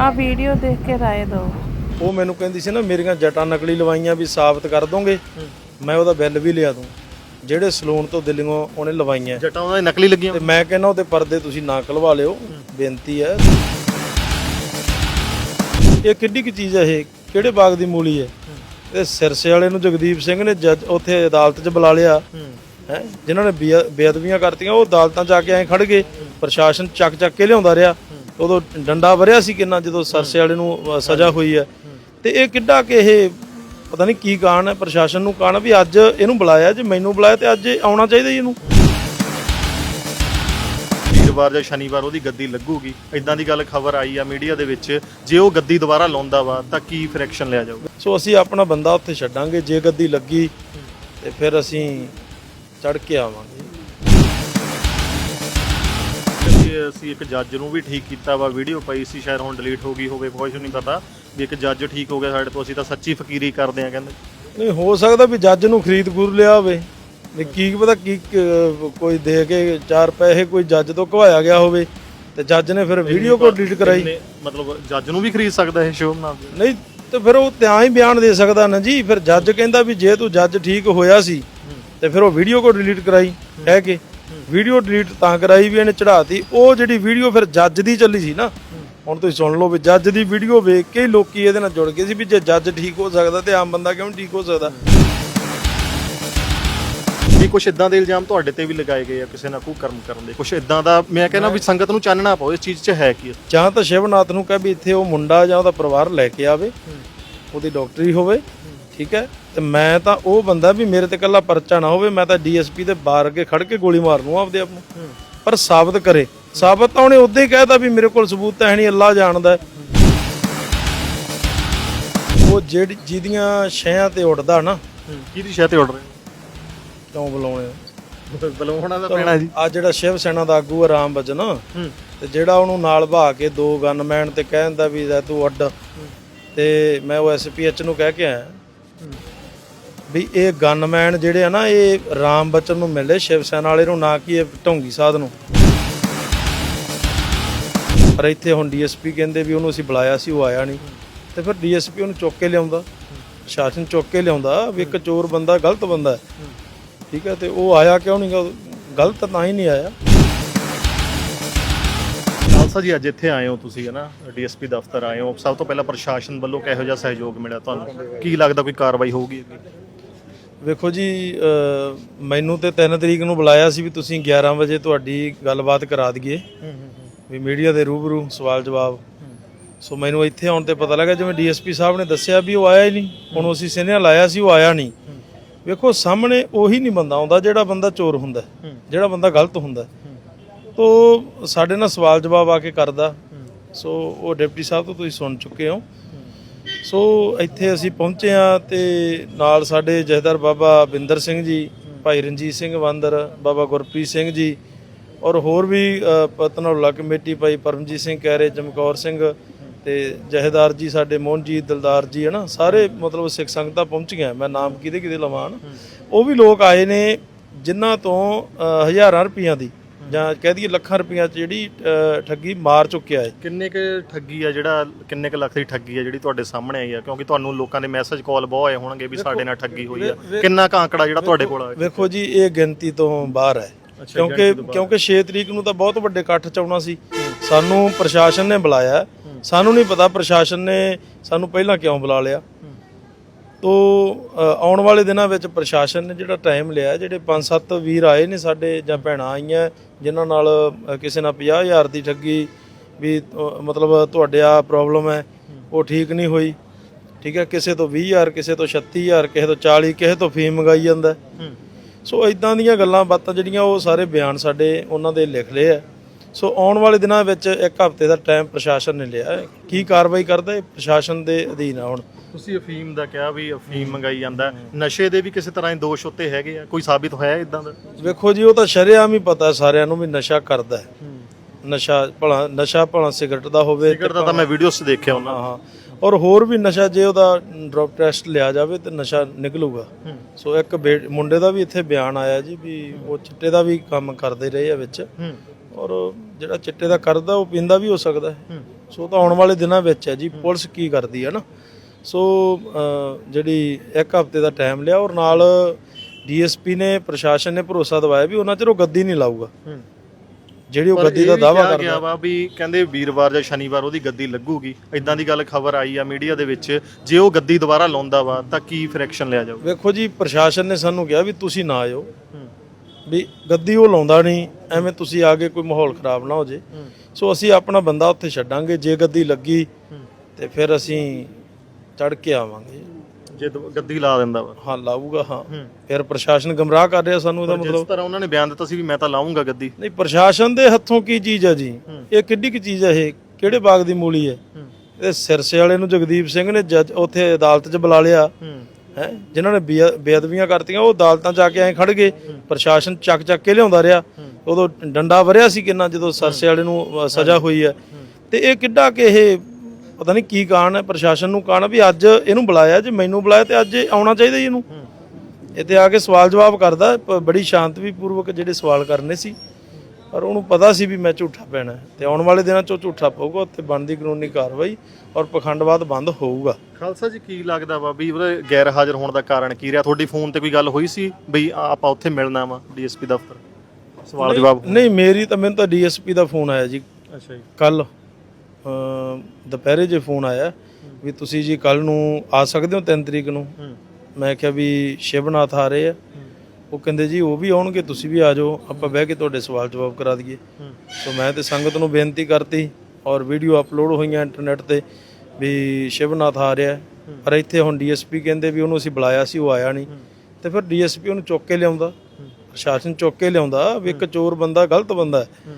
ਆ ਵੀਡੀਓ ਦੇਖ ਕੇ ਰਾਏ ਦਿਓ। ਉਹ ਮੈਨੂੰ ਕਹਿੰਦੀ ਸੀ ਨਾ ਮੇਰੀਆਂ ਜਟਾਂ ਨਕਲੀ ਲਵਾਈਆਂ ਵੀ ਸਾਬਤ ਕਰ ਦੋਗੇ ਮੈਂ ਉਹਦਾ ਬਿੱਲ ਵੀ ਲਿਆ ਦੂੰ। ਜਿਹੜੇ ਸਲੂਨ ਤੋਂ ਦਿੱਲੀੋਂ ਉਹਨੇ ਲਵਾਈਆਂ। ਜਟਾਂ ਉਹਨਾਂ ਦੀ ਨਕਲੀ ਲੱਗੀਆਂ। ਤੇ ਮੈਂ ਕਹਿੰਦਾ ਉਹਦੇ ਪਰਦੇ ਤੁਸੀਂ ਨਾ ਕਲਵਾ ਲਿਓ ਬੇਨਤੀ ਹੈ। ਇਹ ਕਿੱਡੀ ਕੀ ਚੀਜ਼ ਹੈ ਇਹ? ਕਿਹੜੇ ਬਾਗ ਦੀ ਮੂਲੀ ਹੈ? ਇਹ ਸਿਰਸੇ ਵਾਲੇ ਨੂੰ ਜਗਦੀਪ ਸਿੰਘ ਨੇ ਜੱਜ ਉੱਥੇ ਅਦਾਲਤ 'ਚ ਬੁਲਾ ਲਿਆ। ਹੈ? ਜਿਨ੍ਹਾਂ ਨੇ ਬੇਅ- ਬੇਅਦਬੀਆਂ ਕਰਤੀਆਂ ਉਹ ਅਦਾਲਤਾਂ 'ਚ ਆ ਕੇ ਐਂ ਖੜ ਗਏ। ਪ੍ਰਸ਼ਾਸਨ ਚੱਕ ਚੱਕ ਕੇ ਲਿਆਉਂਦਾ ਰਿਹਾ। ਉਦੋਂ ਡੰਡਾ ਵਰਿਆ ਸੀ ਕਿੰਨਾ ਜਦੋਂ ਸਰਸੇ ਵਾਲੇ ਨੂੰ ਸਜ਼ਾ ਹੋਈ ਹੈ। ਤੇ ਇਹ ਕਿੱਡਾ ਕਿ ਇਹ ਪਤਾ ਨਹੀਂ ਕੀ ਕਾਰਨ ਹੈ ਪ੍ਰਸ਼ਾਸਨ ਨੂੰ ਕਾਰਨ ਵੀ ਅੱਜ ਇਹਨੂੰ ਬੁਲਾਇਆ ਜੇ ਮੈਨੂੰ ਬੁਲਾਇਆ ਤੇ ਅੱਜ ਇਹ ਆਉਣਾ ਚਾਹੀਦਾ ਜੀ ਇਹਨੂੰ। ਵੀਰਵਾਰ ਜਾਂ ਸ਼ਨੀਵਾਰ ਉਹਦੀ ਗੱਦੀ ਲੱਗੂਗੀ। ਇਦਾਂ ਦੀ ਗੱਲ ਖਬਰ ਆਈ ਆ ਮੀਡੀਆ ਦੇ ਵਿੱਚ ਜੇ ਉਹ ਗੱਦੀ ਦੁਬਾਰਾ ਲਾਉਂਦਾ ਵਾ ਤਾਂ ਕੀ ਫਿਰ ਐਕਸ਼ਨ ਲਿਆ ਜਾਊਗਾ? ਸੋ ਅਸੀਂ ਆਪਣਾ ਬੰਦਾ ਉੱਥੇ ਛੱਡਾਂਗੇ ਜੇ ਗੱਦੀ ਲੱਗੀ ਤੇ ਫਿਰ ਅਸੀਂ ਚੜ ਕੇ ਆਵਾਂਗੇ। ਅਸੀਂ ਇੱਕ ਜੱਜ ਨੂੰ ਵੀ ਠੀਕ ਕੀਤਾ ਵਾ ਵੀਡੀਓ ਪਈ ਸੀ ਸ਼ਾਇਦ ਹੁਣ ਡਿਲੀਟ ਹੋ ਗਈ ਹੋਵੇ ਕੁਝ ਨਹੀਂ ਪਤਾ ਵੀ ਇੱਕ ਜੱਜ ਠੀਕ ਹੋ ਗਿਆ ਸਾਡੇ ਤੋਂ ਅਸੀਂ ਤਾਂ ਸੱਚੀ ਫਕੀਰੀ ਕਰਦੇ ਆ ਕਹਿੰਦੇ। ਨਹੀਂ ਹੋ ਸਕਦਾ ਵੀ ਜੱਜ ਨੂੰ ਖਰੀਦ ਗੁਰ ਲਿਆ ਹੋਵੇ ਵੀ ਕੀ ਪਤਾ ਕੀ ਕ- ਕੋਈ ਦੇ ਕੇ ਚਾਰ ਪੈਸੇ ਕੋਈ ਜੱਜ ਤੋਂ ਘਵਾਇਆ ਗਿਆ ਹੋਵੇ ਤੇ ਜੱਜ ਨੇ ਫਿਰ ਵੀਡੀਓ ਕੋ ਡਿਲੀਟ ਕਰਾਈ। ਮਤਲਬ ਜੱਜ ਨੂੰ ਵੀ ਖਰੀਦ ਸਕਦਾ ਇਹ ਸ਼ੋਅ ਨਾਲ? ਨਹੀਂ ਤੇ ਫਿਰ ਉਹ ਤਾਂ ਹੀ ਬਿਆਨ ਦੇ ਸਕਦਾ ਨਾ ਜੀ ਫਿਰ ਜੱਜ ਕਹਿੰਦਾ ਵੀ ਜੇ ਤੂੰ ਜੱਜ ਠੀਕ ਹੋਇਆ ਸੀ ਤੇ ਫਿਰ ਉਹ ਵੀਡੀਓ ਕੋ ਡਿਲੀਟ ਕਰਾਈ ਕਹਿ ਕੇ। ਵੀਡੀਓ ਡਿਲੀਟ ਤਾਂ ਕਰਾਈ ਵੀ ਇਹਨੇ ਚੜਾਤੀ ਉਹ ਜਿਹੜੀ ਵੀਡੀਓ ਫਿਰ ਜੱਜ ਦੀ ਚੱਲੀ ਸੀ ਨਾ ਹੁਣ ਤੁਸੀਂ ਸੁਣ ਲਓ ਵੀ ਜੱਜ ਦੀ ਵੀਡੀਓ ਵੇਖ ਕੇ ਹੀ ਲੋਕੀ ਇਹਦੇ ਨਾਲ ਜੁੜ ਗਏ ਸੀ ਵੀ ਜੇ ਜੱਜ ਠੀਕ ਹੋ ਸਕਦਾ ਤੇ ਆਮ ਬੰਦਾ ਕਿਉਂ ਠੀਕ ਹੋ ਸਕਦਾ। ਵੀ ਕੁਝ ਇਦਾਂ ਦੇ ਇਲਜ਼ਾਮ ਤੁਹਾਡੇ ਤੇ ਵੀ ਲਗਾਏ ਗਏ ਆ ਕਿਸੇ ਨਾਲ ਕੋਈ ਕਰਮ ਕਰਨ ਦੇ? ਕੁਝ ਇਦਾਂ ਦਾ ਮੈਂ ਕਹਿੰਦਾ ਵੀ ਸੰਗਤ ਨੂੰ ਚਾਨਣਾ ਪਾਓ ਇਸ ਚੀਜ਼ 'ਚ ਹੈ ਕੀ? ਜਾਂ ਤਾਂ ਸ਼ਿਵਨਾਥ ਨੂੰ ਕਹੇ ਵੀ ਇੱਥੇ ਉਹ ਮੁੰਡਾ ਜਾਂ ਉਹਦਾ ਪਰਿਵਾਰ ਲੈ ਕੇ ਆਵੇ ਉਹਦੀ ਡਾਕਟਰੀ ਹੋਵੇ ਠੀਕ ਹੈ? ਤੇ ਮੈਂ ਤਾਂ ਉਹ ਬੰਦਾ ਵੀ ਮੇਰੇ ਤੇ ਕੱਲਾ ਪਰਚਾ ਨਾ ਹੋਵੇ ਮੈਂ ਤਾਂ ਡੀਐਸਪੀ ਦੇ ਬਾਹਰ ਅੱਗੇ ਖੜ ਕੇ ਗੋਲੀ ਮਾਰ ਲੂੰ ਆਪਦੇ ਆਪ ਨੂੰ। ਪਰ ਸਾਬਤ ਕਰੇ। ਸਾਬਤ ਤਾਂ ਉਹਨੇ ਉਦੋਂ ਹੀ ਕਹਿਤਾ ਵੀ ਮੇਰੇ ਕੋਲ ਸਬੂਤ ਤਾਂ ਹੈ ਨਹੀਂ ਅੱਲਾ ਜਾਣਦਾ। ਉਹ ਜਿਹੜੀ ਜਿਹਦੀਆਂ ਛਿਆਂ ਤੇ ਉੱਡਦਾ ਨਾ। ਕਿਹਦੀ ਸ਼ਾਇਦ ਤੇ ਉੱਡ ਰਹੇ? ਕਿਉਂ ਬੁਲਾਉਣੇ ਬਲਵਾਉਣਾ ਦਾ ਪੈਣਾ ਜੀ। ਆ ਜਿਹੜਾ ਸ਼ਿਵ ਸੈਨਾ ਦਾ ਆਗੂ ਆ ਰਾਮ ਬਚਨ ਤੇ ਜਿਹੜਾ ਉਹਨੂੰ ਨਾਲ ਭਾ ਕੇ ਦੋ ਗਨਮੈਨ ਤੇ ਕਹਿੰਦਾ ਵੀ ਤੂੰ ਅੱਡ ਤੇ ਮੈਂ ਉਹ ਐਸਪੀਐਚ ਨੂੰ ਕਹਿ ਕੇ ਆਇਆ। ਵੀ ਇਹ ਗਨਮੈਨ ਜਿਹੜੇ ਆ ਨਾ, ਇਹ ਰਾਮ ਬਚਨ ਨੂੰ ਮਿਲੇ, ਸ਼ਿਵ ਸੈਨਾ ਵਾਲੇ ਨੂੰ, ਨਾ ਕਿ ਇਹ ਢੋਂਗੀ ਸਾਧ ਨੂੰ। ਪਰ ਇੱਥੇ ਹੁਣ ਡੀਐਸਪੀ ਕਹਿੰਦੇ ਵੀ ਉਹਨੂੰ ਅਸੀਂ ਬੁਲਾਇਆ ਸੀ, ਉਹ ਆਇਆ ਨਹੀਂ। ਤੇ ਫਿਰ ਡੀਐਸਪੀ ਉਹਨੂੰ ਚੁੱਕ ਕੇ ਲਿਆਉਂਦਾ। ਸ਼ਾਸਨ ਚੁੱਕ ਕੇ ਲਿਆਉਂਦਾ ਵੀ ਇੱਕ ਚੋਰ ਬੰਦਾ ਗਲਤ ਬੰਦਾ ਹੈ। ਠੀਕ ਹੈ, ਤੇ ਉਹ ਆਇਆ ਕਿਉਂ ਨਹੀਂ ਗਾ? ਗਲਤ ਤਾਂ ਹੀ ਨਹੀਂ ਆਇਆ। ਖਾਲਸਾ ਜੀ, ਅੱਜ ਇੱਥੇ ਆਏ ਹੋ ਤੁਸੀਂ, ਹੈ ਨਾ? ਡੀਐਸਪੀ ਦਫ਼ਤਰ ਆਏ ਹੋ। ਸਭ ਤੋਂ ਪਹਿਲਾਂ ਪ੍ਰਸ਼ਾਸਨ ਵੱਲੋਂ ਕਿਹੋ ਜਿਹਾ ਸਹਿਯੋਗ ਮਿਲਿਆ ਤੁਹਾਨੂੰ? ਕੀ ਲੱਗਦਾ ਕੋਈ ਕਾਰਵਾਈ ਹੋਊਗੀ ਅੱਗੇ? ਵੇਖੋ ਜੀ ਮੈਨੂੰ ਤੇ 3 ਤਰੀਕ ਨੂੰ ਬੁਲਾਇਆ ਸੀ ਵੀ ਤੁਸੀਂ 11 ਵਜੇ ਤੁਹਾਡੀ ਗੱਲਬਾਤ ਕਰਾ ਦਈਏ। ਵੀ ਮੀਡੀਆ ਦੇ ਰੂਬਰੂ ਸਵਾਲ ਜਵਾਬ। ਸੋ ਮੈਨੂੰ ਇੱਥੇ ਆਉਣ ਤੇ ਪਤਾ ਲੱਗਾ ਜਿਵੇਂ ਡੀਐਸਪੀ ਸਾਹਿਬ ਨੇ ਦੱਸਿਆ ਵੀ ਉਹ ਆਇਆ ਹੀ ਨਹੀਂ। ਹੁਣ ਅਸੀਂ ਸਿਨੇਹਾ ਲਾਇਆ ਸੀ ਉਹ ਆਇਆ ਨਹੀਂ। ਵੇਖੋ ਸਾਹਮਣੇ ਉਹੀ ਨਹੀਂ ਬੰਦਾ ਆਉਂਦਾ ਜਿਹੜਾ ਬੰਦਾ ਚੋਰ ਹੁੰਦਾ। ਜਿਹੜਾ ਬੰਦਾ ਗਲਤ ਹੁੰਦਾ। ਤੋ ਸਾਡੇ ਨਾਲ ਸਵਾਲ ਜਵਾਬ ਆ ਕੇ ਕਰਦਾ। ਸੋ ਉਹ ਡਿਪਟੀ ਸਾਹਿਬ ਤੋਂ ਤੁਸੀਂ ਸੁਣ ਚੁੱਕੇ ਹੋ। ਸੋ ਇੱਥੇ ਅਸੀਂ ਪਹੁੰਚੇ ਆ ਤੇ ਨਾਲ ਸਾਡੇ ਜਹਦਰ ਬਾਬਾ ਬਿੰਦਰ ਸਿੰਘ ਜੀ ਭਾਈ ਰਣਜੀਤ ਸਿੰਘ ਵਾਂਦਰ ਬਾਬਾ ਗੁਰਪ੍ਰੀਤ ਸਿੰਘ ਜੀ ਔਰ ਹੋਰ ਵੀ ਅ, ਪਤਨੌਲਾ ਕਮੇਟੀ ਭਾਈ ਪਰਮਜੀਤ ਸਿੰਘ ਕਹਿਰੇ ਚਮਕੌਰ ਸਿੰਘ ਤੇ ਜਹੇਦਾਰ ਜੀ ਸਾਡੇ ਮੋਹਨਜੀਤ ਦਿਲਦਾਰ ਜੀ ਹਨਾ ਸਾਰੇ ਮਤਲਬ ਸਿੱਖ ਸੰਗਤਾਂ ਪਹੁੰਚੀਆਂ ਮੈਂ ਨਾਮ ਕਿਹਦੇ ਕਿਹਦੇ ਲਵਾਂ ਉਹ ਵੀ ਲੋਕ ਆਏ ਨੇ ਜਿਨ੍ਹਾਂ ਤੋਂ ਹਜ਼ਾਰਾਂ ਰੁਪਈਆਂ ਦੀ ਜਾਂ ਕਹਿ ਦਈਏ ਲੱਖਾਂ ਰੁਪਈਆਂ ਚ ਜਿਹੜੀ ਅ, ਠੱਗੀ ਮਾਰ ਚੁੱਕਿਆ ਹੈ। ਕਿੰਨੇ ਕ ਠੱਗੀ ਆ ਜਿਹੜਾ ਕਿੰਨੇ ਕ ਲੱਖ ਦੀ ਠੱਗੀ ਆ ਜਿਹੜੀ ਤੁਹਾਡੇ ਸਾਹਮਣੇ ਆਈ ਆ? ਕਿਉਂਕਿ ਤੁਹਾਨੂੰ ਲੋਕਾਂ ਦੇ ਮੈਸੇਜ ਕਾਲ ਬਹੁਤ ਆਏ ਹੋਣਗੇ ਵੀ ਸਾਡੇ ਨਾਲ ਠੱਗੀ ਹੋਈ ਆ। ਕਿੰਨਾ ਕ ਆંકੜਾ ਜਿਹੜਾ ਤੁਹਾਡੇ ਕੋਲ ਆ? ਵੇਖੋ ਜੀ ਇਹ ਗਿਣਤੀ ਤੋਂ ਬਾਹਰ ਹੈ। ਕਿਉਂਕਿ ਕਿਉਂਕਿ 6 ਤਰੀਕ ਨੂੰ ਤਾਂ ਬਹੁਤ ਵੱਡੇ ਇਕੱਠ ਚ ਆਉਣਾ ਸੀ। ਸਾਨੂੰ ਪ੍ਰਸ਼ਾਸਨ ਨੇ ਬੁਲਾਇਆ। ਸਾਨੂੰ ਨਹੀਂ ਪਤਾ ਪ੍ਰਸ਼ਾਸਨ ਨੇ ਸਾਨੂੰ ਪਹਿਲਾਂ ਕਿਉਂ ਬੁਲਾ ਲਿਆ। ਤੋ ਆਉਣ ਵਾਲੇ ਦਿਨਾਂ ਵਿੱਚ ਪ੍ਰਸ਼ਾਸਨ ਨੇ ਜਿਹੜਾ ਟਾਈਮ ਲਿਆ ਜਿਹੜੇ 5-7 ਵੀਰ ਆਏ ਨੇ ਸਾਡੇ ਜਾਂ ਭੈਣਾਂ ਆਈਆਂ ਜਿਨ੍ਹਾਂ ਨਾਲ ਕਿਸੇ ਨਾਲ 50000 ਦੀ ਠੱਗੀ ਵੀ ਮਤਲਬ ਤੁਹਾਡੇ ਆ ਪ੍ਰੋਬਲਮ ਹੈ ਉਹ ਠੀਕ ਨਹੀਂ ਹੋਈ। ਠੀਕ ਹੈ ਕਿਸੇ ਤੋਂ 20000 ਕਿਸੇ ਤੋਂ 36000 ਕਿਸੇ ਤੋਂ 40 ਕਿਸੇ ਤੋਂ ਫੀਮ ਮੰਗਾਈ ਜਾਂਦਾ। ਸੋ ਇਦਾਂ ਦੀਆਂ ਗੱਲਾਂ ਬਾਤਾਂ ਜਿਹੜੀਆਂ ਉਹ ਸਾਰੇ ਬਿਆਨ ਸਾਡੇ ਉਹਨਾਂ ਦੇ ਲਿਖ ਲਏ ਆ ਸੋ ਆਉਣ ਵਾਲੇ ਦਿਨਾਂ ਵਿੱਚ ਇੱਕ ਹਫ਼ਤੇ ਦਾ ਟਾਈਮ ਪ੍ਰਸ਼ਾਸਨ ਨੇ ਲਿਆ। ਹੈ। ਕੀ ਕਾਰਵਾਈ ਕਰਦਾ ਇਹ? ਪ੍ਰਸ਼ਾਸਨ ਦੇ ਅਧੀਨ ਆ ਹੁਣ। ਤੁਸੀਂ ਅਫੀਮ ਦਾ ਕਿਹਾ ਵੀ ਅਫੀਮ ਮੰਗਾਈ ਜਾਂਦਾ। ਨਸ਼ੇ ਦੇ ਵੀ ਕਿਸੇ ਤਰ੍ਹਾਂ ਦੇ ਦੋਸ਼ ਉੱਤੇ ਹੈਗੇ ਆ? ਕੋਈ ਸਾਬਿਤ ਹੋਇਆ ਇਦਾਂ ਦਾ? ਵੇਖੋ ਜੀ ਉਹ ਤਾਂ ਸ਼ਰੇਆਮ ਹੀ ਪਤਾ ਸਾਰਿਆਂ ਨੂੰ ਵੀ ਨਸ਼ਾ ਕਰਦਾ ਹੈ। ਨਸ਼ਾ ਭਲਾ ਨਸ਼ਾ ਭਲਾ ਸਿਗਰਟ ਦਾ ਹੋਵੇ ਸਿਗਰਟ ਦਾ ਤਾਂ ਮੈਂ ਵੀਡੀਓਸ 'ਚ ਦੇਖਿਆ ਉਹਨਾਂ ਹਾਂ ਹਾਂ। ਔਰ ਹੋਰ ਵੀ ਨਸ਼ਾ ਜੇ ਉਹਦਾ ਡ੍ਰੌਪ ਟੈਸਟ ਲਿਆ ਜਾਵੇ ਤੇ ਨਸ਼ਾ ਨਿਕਲੂਗਾ। ਸੋ ਇੱਕ ਬੇ- ਮੁੰਡੇ ਦਾ ਵੀ ਇੱਥੇ ਬਿਆਨ ਆਇਆ ਜੀ ਵੀ ਉਹ ਚਿੱਟੇ ਦਾ ਵੀ ਕੰਮ ਕਰਦੇ ਰਹੇ ਆ ਵਿੱਚ। ਹੂੰ। ਔਰ ਜਿਹੜਾ ਚਿੱਟੇ ਦਾ ਕਰਦਾ ਉਹ ਪੀਂਦਾ ਵੀ ਹੋ ਸਕਦਾ ਹੈ। ਸੋ ਤਾਂ ਆਉਣ ਵਾਲੇ ਦਿਨਾਂ ਵਿੱਚ ਹੈ ਜੀ ਪੁਲਿਸ ਕੀ ਕਰਦੀ ਹੈ ਨਾ। ਸੋ ਜਿਹੜੀ ਇੱਕ ਹਫ਼ਤੇ ਦਾ ਟਾਈਮ ਲਿਆ ਔਰ ਨਾਲ ਡੀਐਸਪੀ ਨੇ ਪ੍ਰਸ਼ਾਸਨ ਨੇ ਭਰੋਸਾ ਦਿਵਾਇਆ ਵੀ ਉਹਨਾਂ ਚਿਰ ਉਹ ਗੱਦੀ ਨਹੀਂ ਲਾਊਗਾ। ਜਿਹੜੀ ਉਹ ਗੱਦੀ ਦਾ ਦਾਵਾ ਕਰਦਾ। ਗਿਆ ਵਾ ਵੀ ਕਹਿੰਦੇ ਵੀਰਵਾਰ ਜਾਂ ਸ਼ਨੀਵਾਰ ਉਹਦੀ ਗੱਦੀ ਲੱਗੂਗੀ। ਇਦਾਂ ਦੀ ਗੱਲ ਖਬਰ ਆਈ ਆ ਮੀਡੀਆ ਦੇ ਵਿੱਚ। ਜੇ ਉਹ ਗੱਦੀ ਦੁਬਾਰਾ ਲਾਉਂਦਾ ਵਾ ਤਾਂ ਕੀ ਫਿਰ ਐਕਸ਼ਨ ਲਿਆ ਜਾਊਗਾ? ਵੇਖੋ ਜੀ ਪ੍ਰਸ਼ਾਸਨ ਨੇ ਸਾਨੂੰ ਕਿਹਾ ਵੀ ਤੁਸੀਂ ਨਾ ਆਇਓ। ਵੀ ਗੱਦੀ ਉਹ ਲਾਉਂਦਾ ਨਹੀਂ ਐਵੇਂ ਤੁਸੀਂ ਆ ਕੇ ਕੋਈ ਮਾਹੌਲ ਖਰਾਬ ਨਾ ਹੋ ਜੇ। ਸੋ ਅਸੀਂ ਆਪਣਾ ਬੰਦਾ ਉੱਥੇ ਛੱਡਾਂਗੇ ਜੇ ਗੱਦੀ ਲੱਗੀ ਤੇ ਫਿਰ ਅਸੀਂ ਚੜ ਕੇ ਆਵਾਂਗੇ। ਜੇ ਗੱਦੀ ਲਾ ਦਿੰਦਾ ਵਾ। ਹਾਂ ਲਾਊਗਾ ਹਾਂ। ਫਿਰ ਪ੍ਰਸ਼ਾਸਨ ਗਮਰਾਹ ਕਰ ਰਿਹਾ ਸਾਨੂੰ ਇਹਦਾ ਜਿਸ ਮਤਲਬ। ਤਰ੍ਹਾਂ ਉਹਨਾਂ ਨੇ ਬਿਆਨ ਦਿੱਤਾ ਸੀ ਵੀ ਮੈਂ ਤਾਂ ਲਾਉਂਗਾ ਗੱਦੀ। ਨਹੀਂ ਪ੍ਰਸ਼ਾਸਨ ਦੇ ਹੱਥੋਂ ਕੀ ਚੀਜ਼ ਹੈ ਜੀ? ਇਹ ਕਿੱਡੀ ਕੀ ਚੀਜ਼ ਹੈ ਇਹ? ਕਿਹੜੇ ਬਾਗ ਦੀ ਮੂਲੀ ਹੈ। ਇਹ ਸਿਰਸੇ ਵਾਲੇ ਨੂੰ ਜਗਦੀਪ ਸਿੰਘ ਨੇ ਜੱਜ ਉੱਥੇ ਅਦਾਲਤ 'ਚ ਬੁਲਾ ਲਿਆ। ਹੈ? ਜਿਨ੍ਹਾਂ ਨੇ ਬੇਅ- ਬੇਅਦਬੀਆਂ ਕਰਤੀਆਂ ਉਹ ਅਦਾਲਤਾਂ 'ਚ ਆ ਕੇ ਐਂ ਖੜ ਗਏ। ਪ੍ਰਸ਼ਾਸਨ ਚੱਕ ਚੱਕ ਕੇ ਲਿਆਉਂਦਾ ਰਿਹਾ। ਉਦੋਂ ਡੰਡਾ ਵਰਿਆ ਸੀ ਕਿੰਨਾ ਜਦੋਂ ਸਰਸੇ ਵਾਲੇ ਨੂੰ ਅ, ਸਜ਼ਾ ਹੋਈ ਹੈ। ਤੇ ਇਹ ਕਿੱਡਾ ਕਿ ਇਹ ਪਤਾ ਨਹੀਂ ਕੀ ਕਾਰਨ ਹੈ ਪ੍ਰਸ਼ਾਸਨ ਨੂੰ ਕਾਰਨ ਵੀ ਅੱਜ ਇਹਨੂੰ ਬੁਲਾਇਆ ਜੇ ਮੈਨੂੰ ਬੁਲਾਇਆ ਤੇ ਅੱਜ ਇਹ ਆਉਣਾ ਚਾਹੀਦਾ ਜੀ ਇਹਨੂੰ। ਇੱਥੇ ਆ ਕੇ ਸਵਾਲ ਜਵਾਬ ਕਰਦਾ ਪ- ਬੜੀ ਸ਼ਾਂਤਮਈ ਪੂਰਵਕ ਜਿਹੜੇ ਸਵਾਲ ਕਰਨੇ ਸੀ। ਪਰ ਉਹਨੂੰ ਪਤਾ ਸੀ ਵੀ ਮੈਂ ਝੂਠਾ ਪੈਣਾ ਤੇ ਆਉਣ ਵਾਲੇ ਦਿਨਾਂ 'ਚ ਉਹ ਝੂਠਾ ਪਊਗਾ ਉੱਥੇ ਬਣਦੀ ਕਾਨੂੰਨੀ ਕਾਰਵਾਈ ਔਰ ਪਖੰਡਵਾਦ ਬੰਦ ਹੋਊਗਾ। ਖਾਲਸਾ ਜੀ ਕੀ ਲੱਗਦਾ ਵਾ ਵੀ ਉਹਦੇ ਗੈਰ ਹਾਜ਼ਰ ਹੋਣ ਦਾ ਕਾਰਨ ਕੀ ਰਿਹਾ? ਤੁਹਾਡੀ ਫੋਨ ਤੇ ਕੋਈ ਗੱਲ ਹੋਈ ਸੀ ਵੀ ਆ- ਆਪਾਂ ਉੱਥੇ ਮਿਲਣਾ ਵਾ ਡੀਐਸਪੀ ਦਫ਼ਤਰ? ਸਵਾਲ ਜਵਾਬ ਨਹੀਂ ਮੇਰੀ ਤਾਂ ਮੈਨੂੰ ਤਾਂ ਡੀਐਸਪੀ ਦਾ ਫੋਨ ਆਇਆ ਜੀ। ਅੱਛਾ ਜੀ। ਕੱਲ ਦੁਪਹਿਰੇ ਜੇ ਫੋਨ ਆਇਆ ਵੀ ਤੁਸੀਂ ਜੀ ਕੱਲ ਨੂੰ ਆ ਸਕਦੇ ਹੋ 3 ਤਰੀਕ ਨੂੰ? ਮੈਂ ਕਿਹਾ ਵੀ ਸ਼ਿਵਨਾਥ ਆ ਰਹੇ ਆ। ਉਹ ਕਹਿੰਦੇ ਜੀ ਉਹ ਵੀ ਆਉਣਗੇ ਤੁਸੀਂ ਵੀ ਆ ਜਾਓ ਆਪਾਂ ਬਹਿ ਕੇ ਤੁਹਾਡੇ ਸਵਾਲ ਜਵਾਬ ਕਰਾ ਦਈਏ। ਸੋ ਮੈਂ ਤੇ ਸੰਗਤ ਨੂੰ ਬੇਨਤੀ ਕਰਤੀ ਔਰ ਵੀਡੀਓ ਅਪਲੋਡ ਹੋਈਆਂ ਇੰਟਰਨੈਟ ਤੇ ਵੀ ਸ਼ਿਵਨਾਥ ਆ ਰਿਹਾ। ਪਰ ਇੱਥੇ ਹੁਣ ਡੀਐਸਪੀ ਕਹਿੰਦੇ ਵੀ ਉਹਨੂੰ ਅਸੀਂ ਬੁਲਾਇਆ ਸੀ ਉਹ ਆਇਆ ਨਹੀਂ। ਤੇ ਫਿਰ ਡੀਐਸਪੀ ਉਹਨੂੰ ਚੁੱਕ ਕੇ ਲਿਆਉਂਦਾ। ਪ੍ਰਸ਼ਾਸਨ ਚੁੱਕ ਕੇ ਲਿਆਉਂਦਾ ਵੀ ਇੱਕ ਚੋਰ ਬੰਦਾ ਗਲਤ ਬੰਦਾ ਹੈ।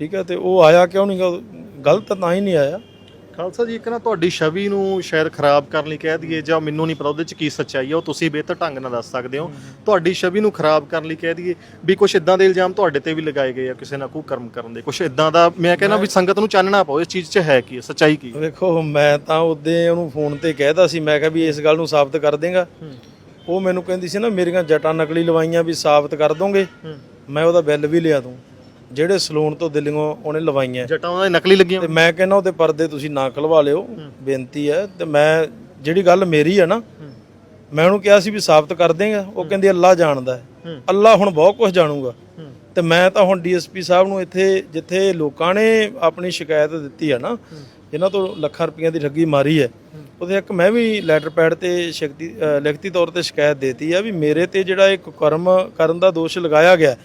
ਠੀਕ ਹੈ ਤੇ ਉਹ ਆਇਆ ਕਿਉਂ ਨਹੀਂ? ਗਲਤ ਤਾਂ ਹੀ ਨਹੀਂ ਆਇਆ। ਖਾਲਸਾ ਜੀ ਇੱਕ ਨਾ ਤੁਹਾਡੀ ਛਵੀ ਨੂੰ ਸ਼ਾਇਦ ਖਰਾਬ ਕਰਨ ਲਈ ਕਹਿ ਦਈਏ ਜਾਂ ਮੈਨੂੰ ਨਹੀਂ ਪਤਾ ਉਹਦੇ ਚ ਕੀ ਸੱਚਾਈ ਹੈ ਉਹ ਤੁਸੀਂ ਬਿਹਤਰ ਢੰਗ ਨਾਲ ਦੱਸ ਸਕਦੇ ਹੋ। ਤੁਹਾਡੀ ਛਵੀ ਨੂੰ ਖਰਾਬ ਕਰਨ ਲਈ ਕਹਿ ਦਈਏ ਵੀ ਕੁਝ ਇਦਾਂ ਦੇ ਇਲਜ਼ਾਮ ਤੁਹਾਡੇ ਤੇ ਵੀ ਲਗਾਏ ਗਏ ਆ ਕਿਸੇ ਨਾਲ ਕੋਈ ਕਰਮ ਕਰਨ ਦੇ ਕੁਝ ਇਦਾਂ ਦਾ ਮੈਂ ਕਹਿੰਦਾ ਵੀ ਸੰਗਤ ਨੂੰ ਚਾਨਣਾ ਪਾਓ ਇਸ ਚੀਜ਼ 'ਚ ਹੈ ਕੀ ਹੈ, ਸੱਚਾਈ ਕੀ ਹੈ? ਵੇਖੋ ਮੈਂ ਤਾਂ ਉਹਦੇ ਉਹਨੂੰ ਫੋਨ ਤੇ ਕਹਿਦਾ ਸੀ ਮੈਂ ਕਿਹਾ ਵੀ ਇਸ ਗੱਲ ਨੂੰ ਸਾਬਤ ਕਰ ਦੇਗਾ। ਉਹ ਮੈਨੂੰ ਕਹਿੰਦੀ ਸੀ ਨਾ ਮੇਰੀਆਂ ਜਟਾਂ ਨਕਲੀ ਲਵਾਈਆਂ ਵੀ ਸਾਬਤ ਕਰ ਦੋਗੇ। ਮੈਂ ਉਹਦਾ ਬਿੱਲ ਵੀ ਲਿਆ ਦੂੰ। ਜਿਹੜੇ ਸਲੂਨ ਤੋਂ ਦਿੱਲੀੋਂ ਉਹਨੇ ਲਵਾਈਆਂ। ਜੱਟਾਂ ਉਹਨਾਂ ਦੀ ਨਕਲੀ ਲੱਗੀਆਂ ਤੇ ਮੈਂ ਕਹਿੰਦਾ ਉਹਦੇ ਪਰਦੇ ਤੁਸੀਂ ਨਾ ਖਲਵਾ ਲਿਓ ਬੇਨਤੀ ਹੈ। ਤੇ ਮੈਂ ਜਿਹੜੀ ਗੱਲ ਮੇਰੀ ਹੈ ਨਾ ਮੈਂ ਉਹਨੂੰ ਕਿਹਾ ਸੀ ਵੀ ਸਾਬਤ ਕਰ ਦੇਗਾ। ਉਹ ਕਹਿੰਦੀ ਅੱਲਾ ਜਾਣਦਾ ਹੈ। ਅੱਲਾ ਹੁਣ ਬਹੁਤ ਕੁਝ ਜਾਣੂਗਾ। ਤੇ ਮੈਂ ਤਾਂ ਹੁਣ ਡੀਐਸਪੀ ਸਾਹਿਬ ਨੂੰ ਇੱਥੇ ਜਿੱਥੇ ਲੋਕਾਂ ਨੇ ਆਪਣੀ ਸ਼ਿਕਾਇਤ ਦਿੱਤੀ ਹੈ ਨਾ ਜਿਨ੍ਹਾਂ ਤੋਂ ਲੱਖਾਂ ਰੁਪਈਆਂ ਦੀ ਠੱਗੀ ਮਾਰੀ ਹੈ ਉਹਦੇ ਇੱਕ ਮੈਂ ਵੀ ਲੈਟਰ ਪੈਡ ਤੇ ਸ਼ਕਤੀ ਲਿਖਤੀ ਤੌਰ ਤੇ ਸ਼ਿਕਾਇਤ ਦੇਤੀ ਹੈ ਵੀ ਮੇਰੇ ਤੇ ਜਿਹੜਾ ਇੱਕ ਕਰਮ ਕਰਨ ਦਾ ਦੋਸ਼ ਲਗਾਇਆ ਗਿਆ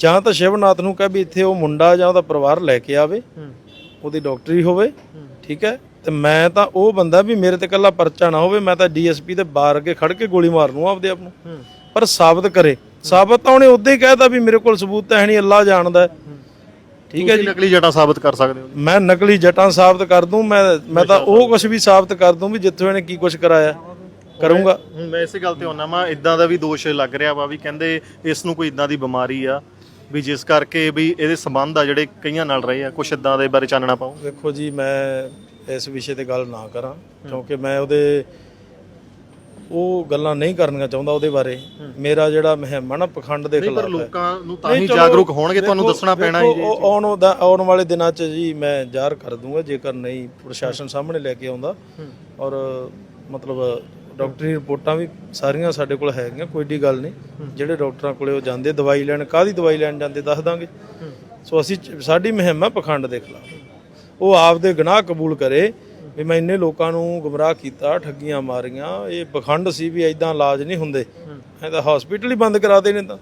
ਜਾਂ ਤਾਂ ਸ਼ਿਵਨਾਥ ਨੂੰ ਕਹੇ ਵੀ ਇੱਥੇ ਉਹ ਮੁੰਡਾ ਜਾਂ ਉਹਦਾ ਪਰਿਵਾਰ ਲੈ ਕੇ ਆਵੇ ਉਹਦੀ ਡਾਕਟਰੀ ਹੋਵੇ ਠੀਕ ਹੈ? ਤੇ ਮੈਂ ਤਾਂ ਉਹ ਬੰਦਾ ਵੀ ਮੇਰੇ ਤੇ ਕੱਲਾ ਪਰਚਾ ਨਾ ਹੋਵੇ ਮੈਂ ਤਾਂ ਡੀਐਸਪੀ ਦੇ ਬਾਹਰ ਅੱਗੇ ਖੜ ਕੇ ਗੋਲੀ ਮਾਰ ਲੂੰ ਆਪਦੇ ਆਪ ਨੂੰ। ਪਰ ਸਾਬਤ ਕਰੇ। ਸਾਬਤ ਤਾਂ ਉਹਨੇ ਉਦੋਂ ਹੀ ਕਹਿਤਾ ਵੀ ਮੇਰੇ ਕੋਲ ਸਬੂਤ ਤਾਂ ਹੈ ਨਹੀਂ ਅੱਲਾ ਜਾਣਦਾ ਹੈ। ਠੀਕ ਹੈ ਤੁਸੀਂ ਨਕਲੀ ਜੱਟਾਂ ਸਾਬਤ ਕਰ ਸਕਦੇ ਹੋ ਮੈਂ ਨਕਲੀ ਜਟਾਂ ਸਾਬਤ ਕਰ ਦੂੰ ਮੈਂ ਮੈਂ ਤਾਂ ਉਹ ਕੁਝ ਵੀ ਸਾਬਤ ਕਰ ਦੂੰ ਵੀ ਜਿੱਥੋਂ ਇਹਨੇ ਕੀ ਕੁਝ ਕਰਾਇਆ। ਕਰੂੰਗਾ। ਹੁਣ ਮੈਂ ਇਸੇ ਗੱਲ ਤੇ ਆਉਣਾ ਵਾ ਇਦਾਂ ਦਾ ਵੀ ਦੋਸ਼ ਲੱਗ ਰਿਹਾ ਵਾ ਵੀ ਕਹਿੰਦੇ ਇਸ ਨੂੰ ਕੋਈ ਇਦਾਂ ਦੀ ਬਿਮਾਰੀ ਆ। ਵੀ ਜਿਸ ਕਰਕੇ ਵੀ ਇਹਦੇ ਸੰਬੰਧ ਆ ਜਿਹੜੇ ਕਈਆਂ ਨਾਲ ਰਹੇ ਆ ਕੁਝ ਇਦਾਂ ਦੇ ਬਾਰੇ ਚਾਨਣਾ ਪਾਓ। ਵੇਖੋ ਜੀ ਮੈਂ ਇਸ ਵਿਸ਼ੇ ਤੇ ਗੱਲ ਨਾ ਕਰਾਂ ਕਿਉਂਕਿ ਮੈਂ ਉਹਦੇ ਉਹ ਗੱਲਾਂ ਨਹੀਂ ਕਰਨੀਆਂ ਚਾਹੁੰਦਾ ਉਹਦੇ ਬਾਰੇ। ਮੇਰਾ ਜਿਹੜਾ ਮੁਹਿੰਮ ਨਾ ਪਖੰਡ ਦੇ ਖਿਲਾਫ ਪਰ ਲੋਕਾਂ ਨੂੰ ਤਾਂ ਹੀ ਜਾਗਰੂਕ ਹੋਣਗੇ ਤੁਹਾਨੂੰ ਦੱਸਣਾ ਪੈਣਾ ਹੀ ਜੀ। ਆਉਣ ਆਉਣ ਵਾਲੇ ਦਿਨਾਂ 'ਚ ਜੀ ਮੈਂ ਜ਼ਾਹਰ ਕਰ ਦੂੰਗਾ ਜੇਕਰ ਨਹੀਂ ਪ੍ਰਸ਼ਾਸਨ ਸਾਹਮਣੇ ਲੈ ਕੇ ਆਉਂਦਾ। ਔਰ ਮਤਲਬ ਡਾਕਟਰੀ ਰਿਪੋਰਟਾਂ ਵੀ ਸਾਰੀਆਂ ਸਾਡੇ ਕੋਲ ਹੈਗੀਆਂ ਕੋਈ ਡੀ ਗੱਲ ਨਹੀਂ। ਜਿਹੜੇ ਡਾਕਟਰਾਂ ਕੋਲੇ ਉਹ ਜਾਂਦੇ ਦਵਾਈ ਲੈਣ ਕਾਹਦੀ ਦਵਾਈ ਲੈਣ ਜਾਂਦੇ ਦੱਸ ਦਾਂਗੇ। ਸੋ ਅਸੀਂ ਸਾਡੀ ਮੁਹਿੰਮ ਪਖੰਡ ਦੇ ਖਿਲਾਫ ਉਹ ਆਪਦੇ ਗੁਨਾਹ ਕਬੂਲ ਕਰੇ ਵੀ ਮੈਂ ਇੰਨੇ ਲੋਕਾਂ ਨੂੰ ਗੁੰਮਰਾਹ ਕੀਤਾ ਠੱਗੀਆਂ ਮਾਰੀਆਂ ਇਹ ਪਖੰਡ ਸੀ ਵੀ ਐਦਾਂ ਇਲਾਜ ਨਹੀਂ ਹੁੰਦੇ। ਤਾਂ ਹਸਪੀਟਲ ਹੀ ਬੰਦ ਕਰਾ ਦੇ ਨੇ ਤਾਂ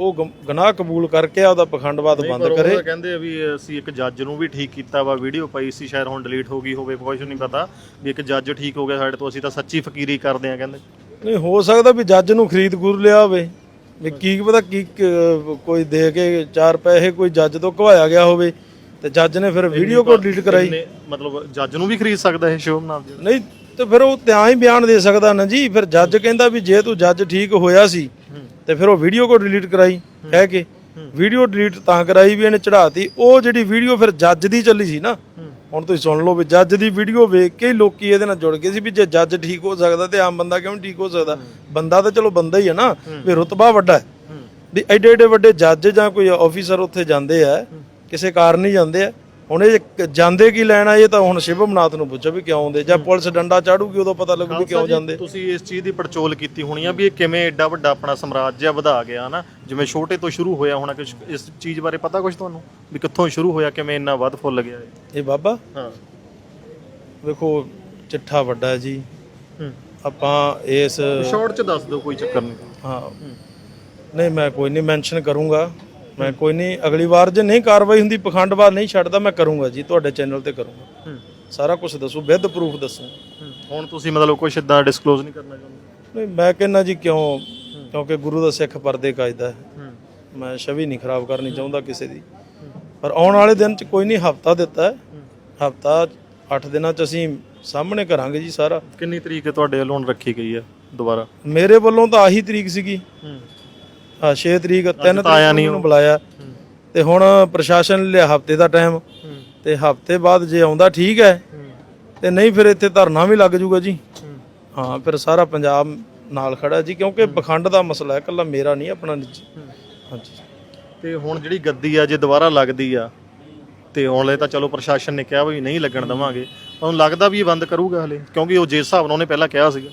ਉਹ ਗੁਨਾਹ ਕਬੂਲ ਕਰਕੇ ਆਪਦਾ ਪਖੰਡਵਾਦ ਬੰਦ ਕਰੇ। ਉਹ ਕਹਿੰਦੇ ਆ ਵੀ ਅਸੀਂ ਇੱਕ ਜੱਜ ਨੂੰ ਵੀ ਠੀਕ ਕੀਤਾ ਵਾ ਵੀਡੀਓ ਪਈ ਸੀ ਸ਼ਾਇਦ ਹੁਣ ਡਿਲੀਟ ਹੋ ਗਈ ਹੋਵੇ ਕੁਝ ਨਹੀਂ ਪਤਾ ਵੀ ਇੱਕ ਜੱਜ ਠੀਕ ਹੋ ਗਿਆ ਸਾਡੇ ਤੋਂ ਅਸੀਂ ਤਾਂ ਸੱਚੀ ਫਕੀਰੀ ਕਰਦੇ ਆ ਕਹਿੰਦੇ। ਨਹੀਂ ਹੋ ਸਕਦਾ ਵੀ ਜੱਜ ਨੂੰ ਖਰੀਦ ਗੁਰ ਲਿਆ ਹੋਵੇ ਵੀ ਕੀ ਪਤਾ ਕੀ ਕੋਈ ਦੇ ਕੇ ਚਾਰ ਪੈਸੇ ਕੋਈ ਜੱਜ ਤੋਂ ਘਵਾਇਆ ਗਿਆ ਹੋਵੇ ਤੇ ਜੱਜ ਨੇ ਫਿਰ ਵੀਡੀਓ ਕੋ ਡਿਲੀਟ ਕਰਾਈ। ਮਤਲਬ ਜੱਜ ਨੂੰ ਵੀ ਖਰੀਦ ਸਕਦਾ ਇਹ ਸ਼ੋਭ ਨਾਮ ਜੀ ਨਹੀਂ ਤੇ ਫਿਰ ਉਹ ਤਾਂ ਹੀ ਬਿਆਨ ਦੇ ਸਕਦਾ ਨਾ ਜੀ ਫਿਰ ਜੱਜ ਕਹਿੰਦਾ ਵੀ ਜੇ ਤੂੰ ਜੱਜ ਠੀਕ ਹੋਇਆ ਸੀ ਤੇ ਫਿਰ ਉਹ ਵੀਡੀਓ ਕੋ ਡਿਲੀਟ ਕਰਾਈ ਕਹਿ ਕੇ ਵੀਡੀਓ ਡਿਲੀਟ ਤਾਂ ਕਰਾਈ ਵੀ ਇਹਨੇ ਚੜਾਤੀ ਉਹ ਜਿਹੜੀ ਵੀਡੀਓ ਫਿਰ ਜੱਜ ਦੀ ਚੱਲੀ ਸੀ ਨਾ ਹੁਣ ਤੁਸੀਂ ਸੁਣ ਲਓ ਵੀ ਜੱਜ ਦੀ ਵੀਡੀਓ ਵੇਖ ਕੇ ਹੀ ਲੋਕੀ ਇਹਦੇ ਨਾਲ ਜੁੜ ਗਏ ਸੀ ਵੀ ਜੇ ਜੱਜ ਠੀਕ ਹੋ ਸਕਦਾ ਤੇ ਆਮ ਬੰਦਾ ਕਿਉਂ ਠੀਕ ਹੋ ਸਕਦਾ? ਬੰਦਾ ਤਾਂ ਚਲੋ ਬੰਦਾ ਹੀ ਹੈ ਨਾ ਵੀ ਰੁਤਬਾ ਵੱਡਾ ਹੈ। ਵੀ ਐਡੇ ਐਡੇ ਵੱਡੇ ਜੱਜ ਜਾਂ ਕੋਈ ਆਫੀਸਰ ਉੱਥੇ ਜਾਂਦੇ ਆ ਕਿਸੇ ਕਾਰਨ ਹੀ ਜਾਂਦੇ ਆ ਹੁਣ ਇਹ ਜਾਂਦੇ ਕੀ ਲੈਣ ਆਏ ਤਾਂ ਹੁਣ ਸ਼ਿਵਮਨਾਥ ਨੂੰ ਪੁੱਛੋ ਵੀ ਕਿਉਂ ਆਉਂਦੇ ਜਾਂ ਪੁਲਿਸ ਡੰਡਾ ਚਾੜੂਗੀ ਉਦੋਂ ਪਤਾ ਲੱਗੂ ਵੀ ਕਿਉਂ ਜਾਂਦੇ। ਤੁਸੀਂ ਇਸ ਚੀਜ਼ ਦੀ ਪੜਚੋਲ ਕੀਤੀ ਹੋਣੀ ਆ ਵੀ ਇਹ ਕਿਵੇਂ ਐਡਾ ਵੱਡਾ ਆਪਣਾ ਸਮਰਾਜ ਵਧਾ ਗਿਆ ਨਾ ਜਿਵੇਂ ਛੋਟੇ ਤੋਂ ਸ਼ੁਰੂ ਹੋਇਆ ਹੋਣਾ ਕੁਝ ਇਸ ਚੀਜ਼ ਬਾਰੇ ਪਤਾ ਕੁਝ ਤੁਹਾਨੂੰ? ਵੀ ਕਿੱਥੋਂ ਸ਼ੁਰੂ ਹੋਇਆ ਕਿਵੇਂ ਇੰਨਾ ਵੱਧ ਫੁੱਲ ਗਿਆ ਇਹ? ਇਹ ਬਾਬਾ? ਹਾਂ। ਵੇਖੋ ਚਿੱਠਾ ਵੱਡਾ ਜੀ। ਆਪਾਂ ਇਸ ਸ਼ਾਰਟ ਚ ਦੱਸ ਦਿਓ ਕੋਈ ਚੱਕਰ ਨਹੀਂ। ਹਾਂ। ਨਹੀਂ ਮੈਂ ਕੋਈ ਨਹੀਂ ਮੈਂਸ਼ਨ ਕਰੂੰਗਾ। ਮੈਂ ਕੋਈ ਨਹੀਂ ਅਗਲੀ ਵਾਰ ਜੇ ਨਹੀਂ ਕਾਰਵਾਈ ਹੁੰਦੀ ਪਖੰਡਵਾਦ ਨਹੀਂ ਛੱਡਦਾ ਮੈਂ ਕਰੂੰਗਾ ਜੀ ਤੁਹਾਡੇ ਚੈਨਲ ਤੇ ਕਰੂੰਗਾ। ਸਾਰਾ ਕੁਝ ਦੱਸੂ ਵਿਦ ਪ੍ਰੂਫ ਦੱਸੂ। ਹੁਣ ਤੁਸੀਂ ਮਤਲਬ ਕੁਝ ਇਦਾਂ ਡਿਸਕਲੋਜ਼ ਨਹੀਂ ਕਰਨਾ ਚਾਹੁੰਦੇ? ਨਹੀਂ ਮੈਂ ਕਹਿੰਦਾ ਜੀ ਕਿਉਂ? ਕਿਉਂਕਿ ਗੁਰੂ ਦਾ ਸਿੱਖ ਪਰਦੇ ਕਾਇਦਾ ਹੈ। ਮੈਂ ਛਵੀ ਨਹੀਂ ਖਰਾਬ ਕਰਨੀ ਚਾਹੁੰਦਾ ਕਿਸੇ ਦੀ। ਪਰ ਆਉਣ ਵਾਲੇ ਦਿਨ ਚ ਕੋਈ ਨਹੀਂ ਹਫਤਾ ਦਿੱਤਾ ਹੈ। ਹਫਤਾ 8 ਦਿਨਾਂ ਚ ਅਸੀਂ ਸਾਹਮਣੇ ਕਰਾਂਗੇ ਜੀ ਸਾਰਾ। ਕਿੰਨੀ ਤਰੀਕ ਤੁਹਾਡੇ ਵੱਲੋਂ ਰੱਖੀ ਗਈ ਹੈ ਦੁਬਾਰਾ? ਮੇਰੇ ਵੱਲੋਂ ਤਾਂ ਆਹੀ ਤਰੀਕ ਸੀਗੀ। ਹੂੰ ਹਾਂ 6 ਤਰੀਕ 3 ਤਰੀਕ ਨੂੰ ਨਹੀਂ ਮੈਨੂੰ ਬੁਲਾਇਆ। ਤੇ ਹੁਣ ਪ੍ਰਸ਼ਾਸਨ ਨੇ ਲਿਆ ਹਫ਼ਤੇ ਦਾ ਟਾਈਮ। ਤੇ ਹਫ਼ਤੇ ਬਾਅਦ ਜੇ ਆਉਂਦਾ ਠੀਕ ਹੈ। ਤੇ ਨਹੀਂ ਫਿਰ ਇੱਥੇ ਧਰਨਾ ਵੀ ਲੱਗ ਜਾਊਗਾ ਜੀ। ਹਾਂ। ਫਿਰ ਸਾਰਾ ਪੰਜਾਬ ਨਾਲ ਖੜਾ ਜੀ ਕਿਉਂਕਿ ਪਖੰਡ ਦਾ ਮਸਲਾ ਹੈ ਇਕੱਲਾ ਮੇਰਾ ਨਹੀਂ ਆਪਣਾ ਨਿੱਜੀ ਹਾਂਜੀ। ਤੇ ਹੁਣ ਜਿਹੜੀ ਗੱਦੀ ਆ ਜੇ ਦੁਬਾਰਾ ਲੱਗਦੀ ਆ ਤੇ ਹੌਲੇ ਤਾਂ ਚਲੋ ਪ੍ਰਸ਼ਾਸਨ ਨੇ ਕਿਹਾ ਵੀ ਨਹੀਂ ਲੱਗਣ ਦਵਾਂਗੇ। ਤੁਹਾਨੂੰ ਲੱਗਦਾ ਵੀ ਇਹ ਬੰਦ ਕਰੂਗਾ ਹਲੇ ਕਿਉਂਕਿ ਉਹ ਜਿਸ ਹਿਸਾਬ ਨਾਲ ਉਹਨੇ ਪਹਿਲਾਂ ਕਿਹਾ ਸੀਗਾ।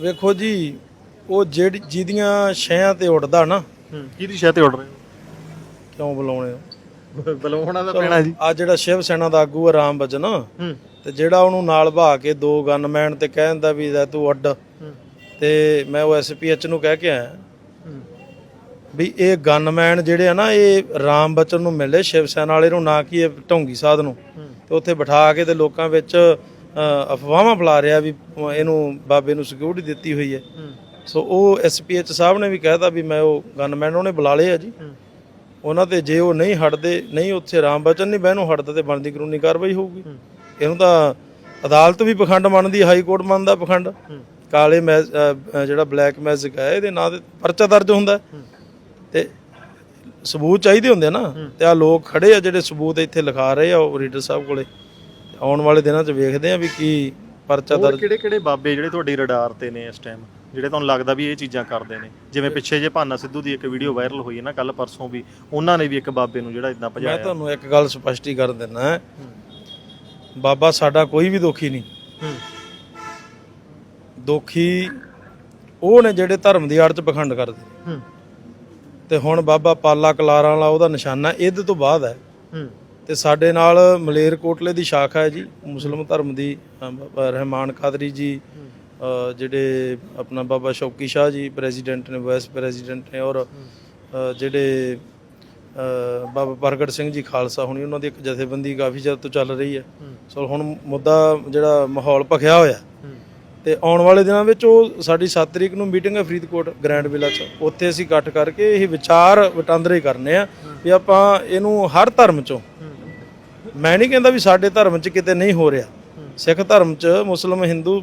ਵੇਖੋ ਜੀ ਉਹ ਜਿਹੜੀ ਜਿਹਦੀਆਂ ਛਿਆਂ ਤੇ ਉੱਡਦਾ ਨਾ। ਹੂੰ ਕਿਹਦੀ ਸ਼ਹਿ ਤੇ ਉੱਡ ਰਹੇ? ਕਿਉਂ ਬੁਲਾਉਣੇ ਬਲਵਾਉਣਾ ਦਾ ਪੈਣਾ ਜੀ। ਆ ਜਿਹੜਾ ਸ਼ਿਵ ਸੈਨਾ ਦਾ ਆਗੂ ਹੈ ਰਾਮ ਬਚਨ ਹੂੰ। ਤੇ ਜਿਹੜਾ ਉਹਨੂੰ ਨਾਲ ਬਹਾ ਕੇ ਦੋ ਗਨਮੈਨ ਤੇ ਕਹਿੰਦਾ ਵੀ ਲੈ ਤੂੰ ਅੱਡ ਹੂੰ। ਤੇ ਮੈਂ ਉਹ ਐਸਪੀਐਚ ਨੂੰ ਕਹਿ ਕੇ ਆਇਆ। ਵੀ ਇਹ ਗਨਮੈਨ ਜਿਹੜੇ ਆ ਨਾ ਇਹ ਰਾਮ ਬਚਨ ਨੂੰ ਮਿਲੇ ਸ਼ਿਵ ਸੈਨਾ ਵਾਲੇ ਨੂੰ ਨਾ ਕਿ ਇਹ ਢੋਂਗੀ ਸਾਧ ਨੂੰ। ਤੇ ਉੱਥੇ ਬਿਠਾ ਕੇ ਤੇ ਲੋਕਾਂ ਵਿੱਚ ਅ, ਅਫਵਾਹਾਂ ਫੈਲਾ ਰਿਹਾ ਵੀ ਇਹਨੂੰ ਬਾਬੇ ਨੂੰ ਸਿਕਿਉਰਿਟੀ ਦਿੱਤੀ ਹੋਈ ਹੈ। ਹੂੰ। ਸੋ ਉਹ ਐਸਪੀਐਚ ਸਾਹਿਬ ਨੇ ਵੀ ਕਹਿਤਾ ਵੀ ਮੈਂ ਉਹ ਗਨਮੈਨ ਉਹਨੇ ਬੁਲਾ ਲਏ ਆ ਜੀ। ਉਹਨਾਂ ਤੇ ਜੇ ਉਹ ਨਹੀਂ ਹਟਦੇ ਨਹੀਂ ਉੱਥੇ ਰਾਮ ਬਚਨ ਨਹੀਂ ਬਹਿਣੋਂ ਹਟਦਾ ਤੇ ਬਣਦੀ ਕਾਨੂੰਨੀ ਕਾਰਵਾਈ ਹੋਊਗੀ। ਇਹਨੂੰ ਤਾਂ ਅਦਾਲਤ ਵੀ ਪਖੰਡ ਮੰਨਦੀ ਹਾਈ ਕੋਰਟ ਮੰਨਦਾ ਪਖੰਡ। ਕਾਲੇ ਜਿਹੜਾ ਬਲੈਕ ਮੈਜਿਕ ਹੈ ਇਹਦੇ ਨਾਂ ਤੇ ਪਰਚਾ ਦਰਜ ਹੁੰਦਾ। ਤੇ ਸਬੂਤ ਚਾਹੀਦੇ ਹੁੰਦੇ ਨਾ। ਤੇ ਆ ਲੋਕ ਖੜੇ ਆ ਜਿਹੜੇ ਸਬੂਤ ਇੱਥੇ ਲਿਖਾ ਰਹੇ ਆ ਉਹ ਰੀਡਰ ਸਾਹਿਬ ਕੋਲੇ। ਆਉਣ ਵਾਲੇ ਦਿਨਾਂ 'ਚ ਵੇਖਦੇ ਆ ਵੀ ਕੀ ਪਰਚਾ ਦਰਜ ਕਿਹੜੇ ਕਿਹੜੇ ਬਾਬੇ ਜਿਹੜੇ ਤੁਹਾਡੀ ਰਡਾਰ ਤੇ ਨੇ ਇਸ ਟਾਈਮ ਜਿਹੜੇ ਤੁਹਾਨੂੰ ਲੱਗਦਾ ਵੀ ਇਹ ਚੀਜ਼ਾਂ ਕਰਦੇ ਨੇ। ਜਿਵੇਂ ਪਿੱਛੇ ਜੇ ਭਾਨਾ ਸਿੱਧੂ ਦੀ ਇੱਕ ਵੀਡੀਓ ਵਾਇਰਲ ਹੋਈ ਹੈ ਨਾ ਕੱਲ ਪਰਸੋਂ ਵੀ ਉਹਨਾਂ ਨੇ ਵੀ ਇੱਕ ਬਾਬੇ ਨੂੰ ਜਿਹੜਾ ਇਦਾਂ ਮੈਂ ਭਜਾਇਆ ਤੁਹਾਨੂੰ ਇੱਕ ਗੱਲ ਸਪਸ਼ਟੀਕਰਨ ਦਿੰਦਾ ਬਾਬਾ ਸਾਡਾ ਕੋਈ ਵੀ ਦੋਖੀ ਨਹੀਂ। ਦੋਖੀ ਉਹ ਨੇ ਜਿਹੜੇ ਧਰਮ ਦੀ ਆੜ 'ਚ ਪਖੰਡ ਕਰਦੇ ਤੇ ਹੁਣ ਬਾਬਾ ਪਾਲਾ ਕਲਾਰਾਂ ਵਾਲਾ ਉਹਦਾ ਨਿਸ਼ਾਨਾ ਇਹਦੇ ਤੋਂ ਬਾਅਦ ਹੈ। ਤੇ ਸਾਡੇ ਨਾਲ ਮਲੇਰ ਕੋਟਲੇ ਦੀ ਸ਼ਾਖਾ ਹੈ ਜੀ ਮੁਸਲਮ ਧਰਮ ਦੀ ਰਹਿਮਾਨ ਕਾਦਰੀ ਜੀ ਜਿਹੜੇ ਆਪਣਾ ਬਾਬਾ ਸ਼ੌਕੀ ਸ਼ਾਹ ਜੀ ਪ੍ਰੈਜ਼ੀਡੈਂਟ ਨੇ ਵਾਈਸ ਪ੍ਰੈਜ਼ੀਡੈਂਟ ਨੇ ਔਰ ਜਿਹੜੇ ਬਾਬਾ ਪ੍ਰਗਟ ਸਿੰਘ ਜੀ ਖਾਲਸਾ ਹੁਣੀ ਉਹਨਾਂ ਦੀ ਇੱਕ ਜਥੇਬੰਦੀ ਕਾਫੀ ਚਿਰ ਤੋਂ ਚੱਲ ਰਹੀ ਹੈ। ਸੋ ਹੁਣ ਮੁੱਦਾ ਜਿਹੜਾ ਮਾਹੌਲ ਭਖਿਆ ਹੋਇਆ। ਤੇ ਆਉਣ ਵਾਲੇ ਦਿਨਾਂ ਵਿੱਚ ਉਹ ਸਾਡੀ 7 ਤਰੀਕ ਨੂੰ ਮੀਟਿੰਗ ਹੈ ਫਰੀਦਕੋਟ ਗ੍ਰੈਂਡ ਵਿਲਾ 'ਚ। ਉੱਥੇ ਅਸੀਂ ਇਕੱਠ ਕਰਕੇ ਇਹ ਵਿਚਾਰ ਵਟਾਂਦਰੇ ਕਰਨੇ ਆ ਵੀ ਆਪਾਂ ਇਹਨੂੰ ਹਰ ਧਰਮ 'ਚੋਂ ਮੈਂ ਨਹੀਂ ਕਹਿੰਦਾ ਵੀ ਸਾਡੇ ਧਰਮ 'ਚ ਕਿਤੇ ਨਹੀਂ ਹੋ ਰਿਹਾ। ਸਿੱਖ ਧਰਮ 'ਚ ਮੁਸਲਮ ਹਿੰਦੂ